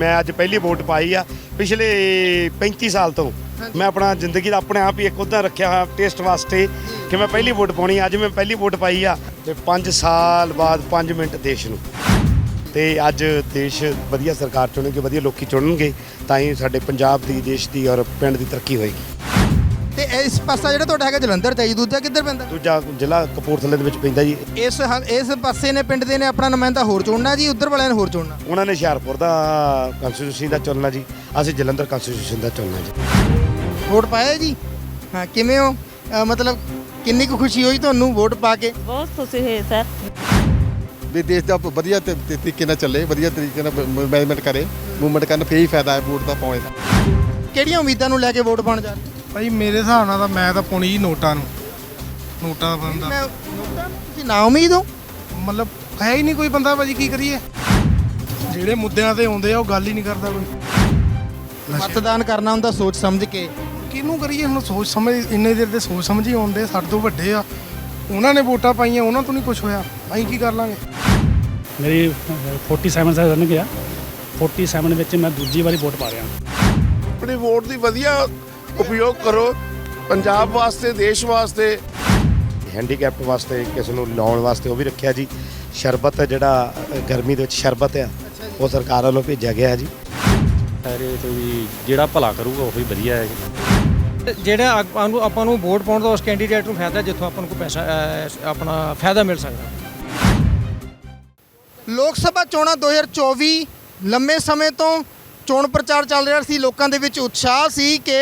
ਮੈਂ ਅੱਜ ਪਹਿਲੀ ਵੋਟ ਪਾਈ ਆ ਪਿਛਲੇ 35 ਸਾਲ ਤੋਂ। ਮੈਂ ਆਪਣਾ ਜ਼ਿੰਦਗੀ ਦਾ ਆਪਣੇ ਆਪ ਹੀ ਇੱਕ ਉਹਦਾ ਰੱਖਿਆ ਹੋਇਆ ਟੇਸਟ ਵਾਸਤੇ ਕਿ ਮੈਂ ਪਹਿਲੀ ਵੋਟ ਪਾਉਣੀ। ਅੱਜ ਮੈਂ ਪਹਿਲੀ ਵੋਟ ਪਾਈ ਆ ਤੇ 5 ਸਾਲ ਬਾਅਦ 5 ਮਿੰਟ ਦੇਸ਼ ਨੂੰ। ਤੇ ਅੱਜ ਦੇਸ਼ ਵਧੀਆ ਸਰਕਾਰ ਚੁਣੇਗੀ ਵਧੀਆ ਲੋਕੀ ਚੁਣਨਗੇ ਤਾਂ ਹੀ ਸਾਡੇ ਪੰਜਾਬ ਦੀ ਦੇਸ਼ ਦੀ ਔਰ ਪਿੰਡ ਦੀ ਤਰੱਕੀ ਹੋਏਗੀ। ਇਸ ਪਾਸਾ ਜਿਹੜਾ ਤੁਹਾਡਾ ਹੈਗਾ ਜਲੰਧਰ ਚ ਹੈ ਜੀ ਦੂਜਾ ਕਿੱਧਰ ਪੈਂਦਾ? ਦੂਜਾ ਜ਼ਿਲ੍ਹਾ ਕਪੂਰਥਲੇ ਦੇ ਵਿੱਚ ਪੈਂਦਾ ਜੀ। ਇਸ ਇਸ ਪਾਸੇ ਨੇ ਪਿੰਡ ਦੇ ਨੇ ਆਪਣਾ ਨੁਮਾਇੰਦਾ ਹੋਰ ਚੁਣਨਾ ਜੀ ਉਧਰ ਵਾਲਿਆਂ ਨੇ ਹੋਰ ਚੁਣਨਾ? ਉਹਨਾਂ ਨੇ ਹੁਸ਼ਿਆਰਪੁਰ ਦਾ ਕੰਸਟੀਟਿਊਸ਼ਨ ਦਾ ਚੁਣਨਾ ਜੀ ਅਸੀਂ ਜਲੰਧਰ ਕੰਸਟੀਟਿਊਸ਼ਨ ਦਾ ਚੁਣਨਾ ਜੀ। ਵੋਟ ਪਾਇਆ ਜੀ? ਹਾਂ ਕਿਵੇਂ ਹੋ? ਅ, ਮਤਲਬ ਕਿੰਨੀ ਕੁ ਖੁਸ਼ੀ ਹੋਈ ਤੁਹਾਨੂੰ ਵੋਟ ਪਾ ਕੇ? ਬਹੁਤ ਖੁਸ਼ੀ ਹੋਈ ਸਰ। ਵੀ ਦੇਸ਼ ਦਾ ਵਧੀਆ ਤੇ- ਤੇ ਤਰੀਕੇ ਨਾਲ ਚੱਲੇ ਵਧੀਆ ਤਰੀਕੇ ਨਾਲ ਮੈਨੇਜਮੈਂਟ ਕਰੇ। ਮੂਵਮੈਂਟ ਕਰਨ ਫੇਰ ਹੀ ਫਾਇਦਾ ਹੈ ਵੋਟ ਦਾ ਪਾਉਣੇ ਦਾ। ਕਿਹੜੀਆਂ ਉਮੀਦਾਂ ਨੂੰ ਲੈ ਕੇ ਵੋਟ ਪਾਉਣ ਜਾ ਰਹੇ ਭਾਈ ਮੇਰੇ ਹਿਸਾਬ ਨਾਲ ਤਾਂ ਮੈਂ ਤਾਂ ਪਾਉਣੀ ਜੀ ਨੋਟਾਂ ਨੂੰ ਨੋਟਾਂ ਦਾ ਬੰਦਾ। ਮੈਂ ਨੋਟਾਂ ਨੂੰ ਤੁਸੀਂ ਨਾ ਉਮੀਦ ਹੋ? ਮਤਲਬ ਹੈ ਹੀ ਨਹੀਂ ਕੋਈ ਬੰਦਾ ਭਾਜੀ ਕੀ ਕਰੀਏ? ਜਿਹੜੇ ਮੁੱਦਿਆਂ ਤੇ ਆਉਂਦੇ ਆ ਉਹ ਗੱਲ ਹੀ ਨਹੀਂ ਕਰਦਾ ਕੋਈ। ਮਤਦਾਨ ਕਰਨਾ ਹੁੰਦਾ ਸੋਚ ਸਮਝ ਕੇ। ਕਿਹਨੂੰ ਕਰੀਏ ਹੁਣ ਸੋਚ ਸਮਝ ਇੰਨੇ ਦੇਰ ਦੇ ਸੋਚ ਸਮਝ ਹੀ ਆਉਂਦੇ ਸਾਡੇ ਤੋਂ ਵੱਡੇ ਆ। ਉਹਨਾਂ ਨੇ ਵੋਟਾਂ ਪਾਈਆਂ ਉਹਨਾਂ ਤੋਂ ਨਹੀਂ ਕੁਝ ਹੋਇਆ। ਅਸੀਂ ਕੀ ਕਰ ਲਾਂਗੇ? ਮੇਰੀ ਅਹ, 47 ਸਾਲ ਰਨ ਗਿਆ। 47 ਵਿੱਚ ਮੈਂ ਦੂਜੀ ਵਾਰੀ ਵੋਟ ਪਾ ਰਿਹਾ। ਆਪਣੀ ਵੋਟ ਦੀ ਵਧੀਆ ਉਪਯੋਗ ਕਰੋ ਪੰਜਾਬ ਵਾਸਤੇ ਦੇਸ਼ ਵਾਸਤੇ। ਹੈਂਡੀਕੈਪਟ ਵਾਸਤੇ ਕਿਸੇ ਨੂੰ ਲਾਉਣ ਵਾਸਤੇ ਉਹ ਵੀ ਰੱਖਿਆ ਜੀ। ਸ਼ਰਬਤ ਜਿਹੜਾ ਗਰਮੀ ਦੇ ਵਿੱਚ ਸ਼ਰਬਤ ਆ ਉਹ ਸਰਕਾਰ ਵੱਲੋਂ ਭੇਜਿਆ ਗਿਆ ਜੀ। ਸਾਰੇ ਤੋਂ ਵੀ ਜਿਹੜਾ ਭਲਾ ਕਰੂਗਾ ਉਹ ਹੀ ਵਧੀਆ ਹੈ ਜੀ। ਜਿਹੜਾ ਆਪਾਂ ਨੂੰ ਆਪਾਂ ਨੂੰ ਵੋਟ ਪਾਉਣ ਦਾ ਉਸ ਕੈਂਡੀਡੇਟ ਨੂੰ ਫਾਇਦਾ ਜਿੱਥੋਂ ਆਪਾਂ ਨੂੰ ਕੋਈ ਪੈਸਾ ਆਪਣਾ ਫਾਇਦਾ ਮਿਲ ਸਕਦਾ। ਲੋਕ ਸਭਾ ਚੋਣਾਂ 2024 ਲੰਮੇ ਸਮੇਂ ਤੋਂ ਚੋਣ ਪ੍ਰਚਾਰ ਚੱਲ ਰਿਹਾ ਸੀ। ਲੋਕਾਂ ਦੇ ਵਿੱਚ ਉਤਸ਼ਾਹ ਸੀ ਕਿ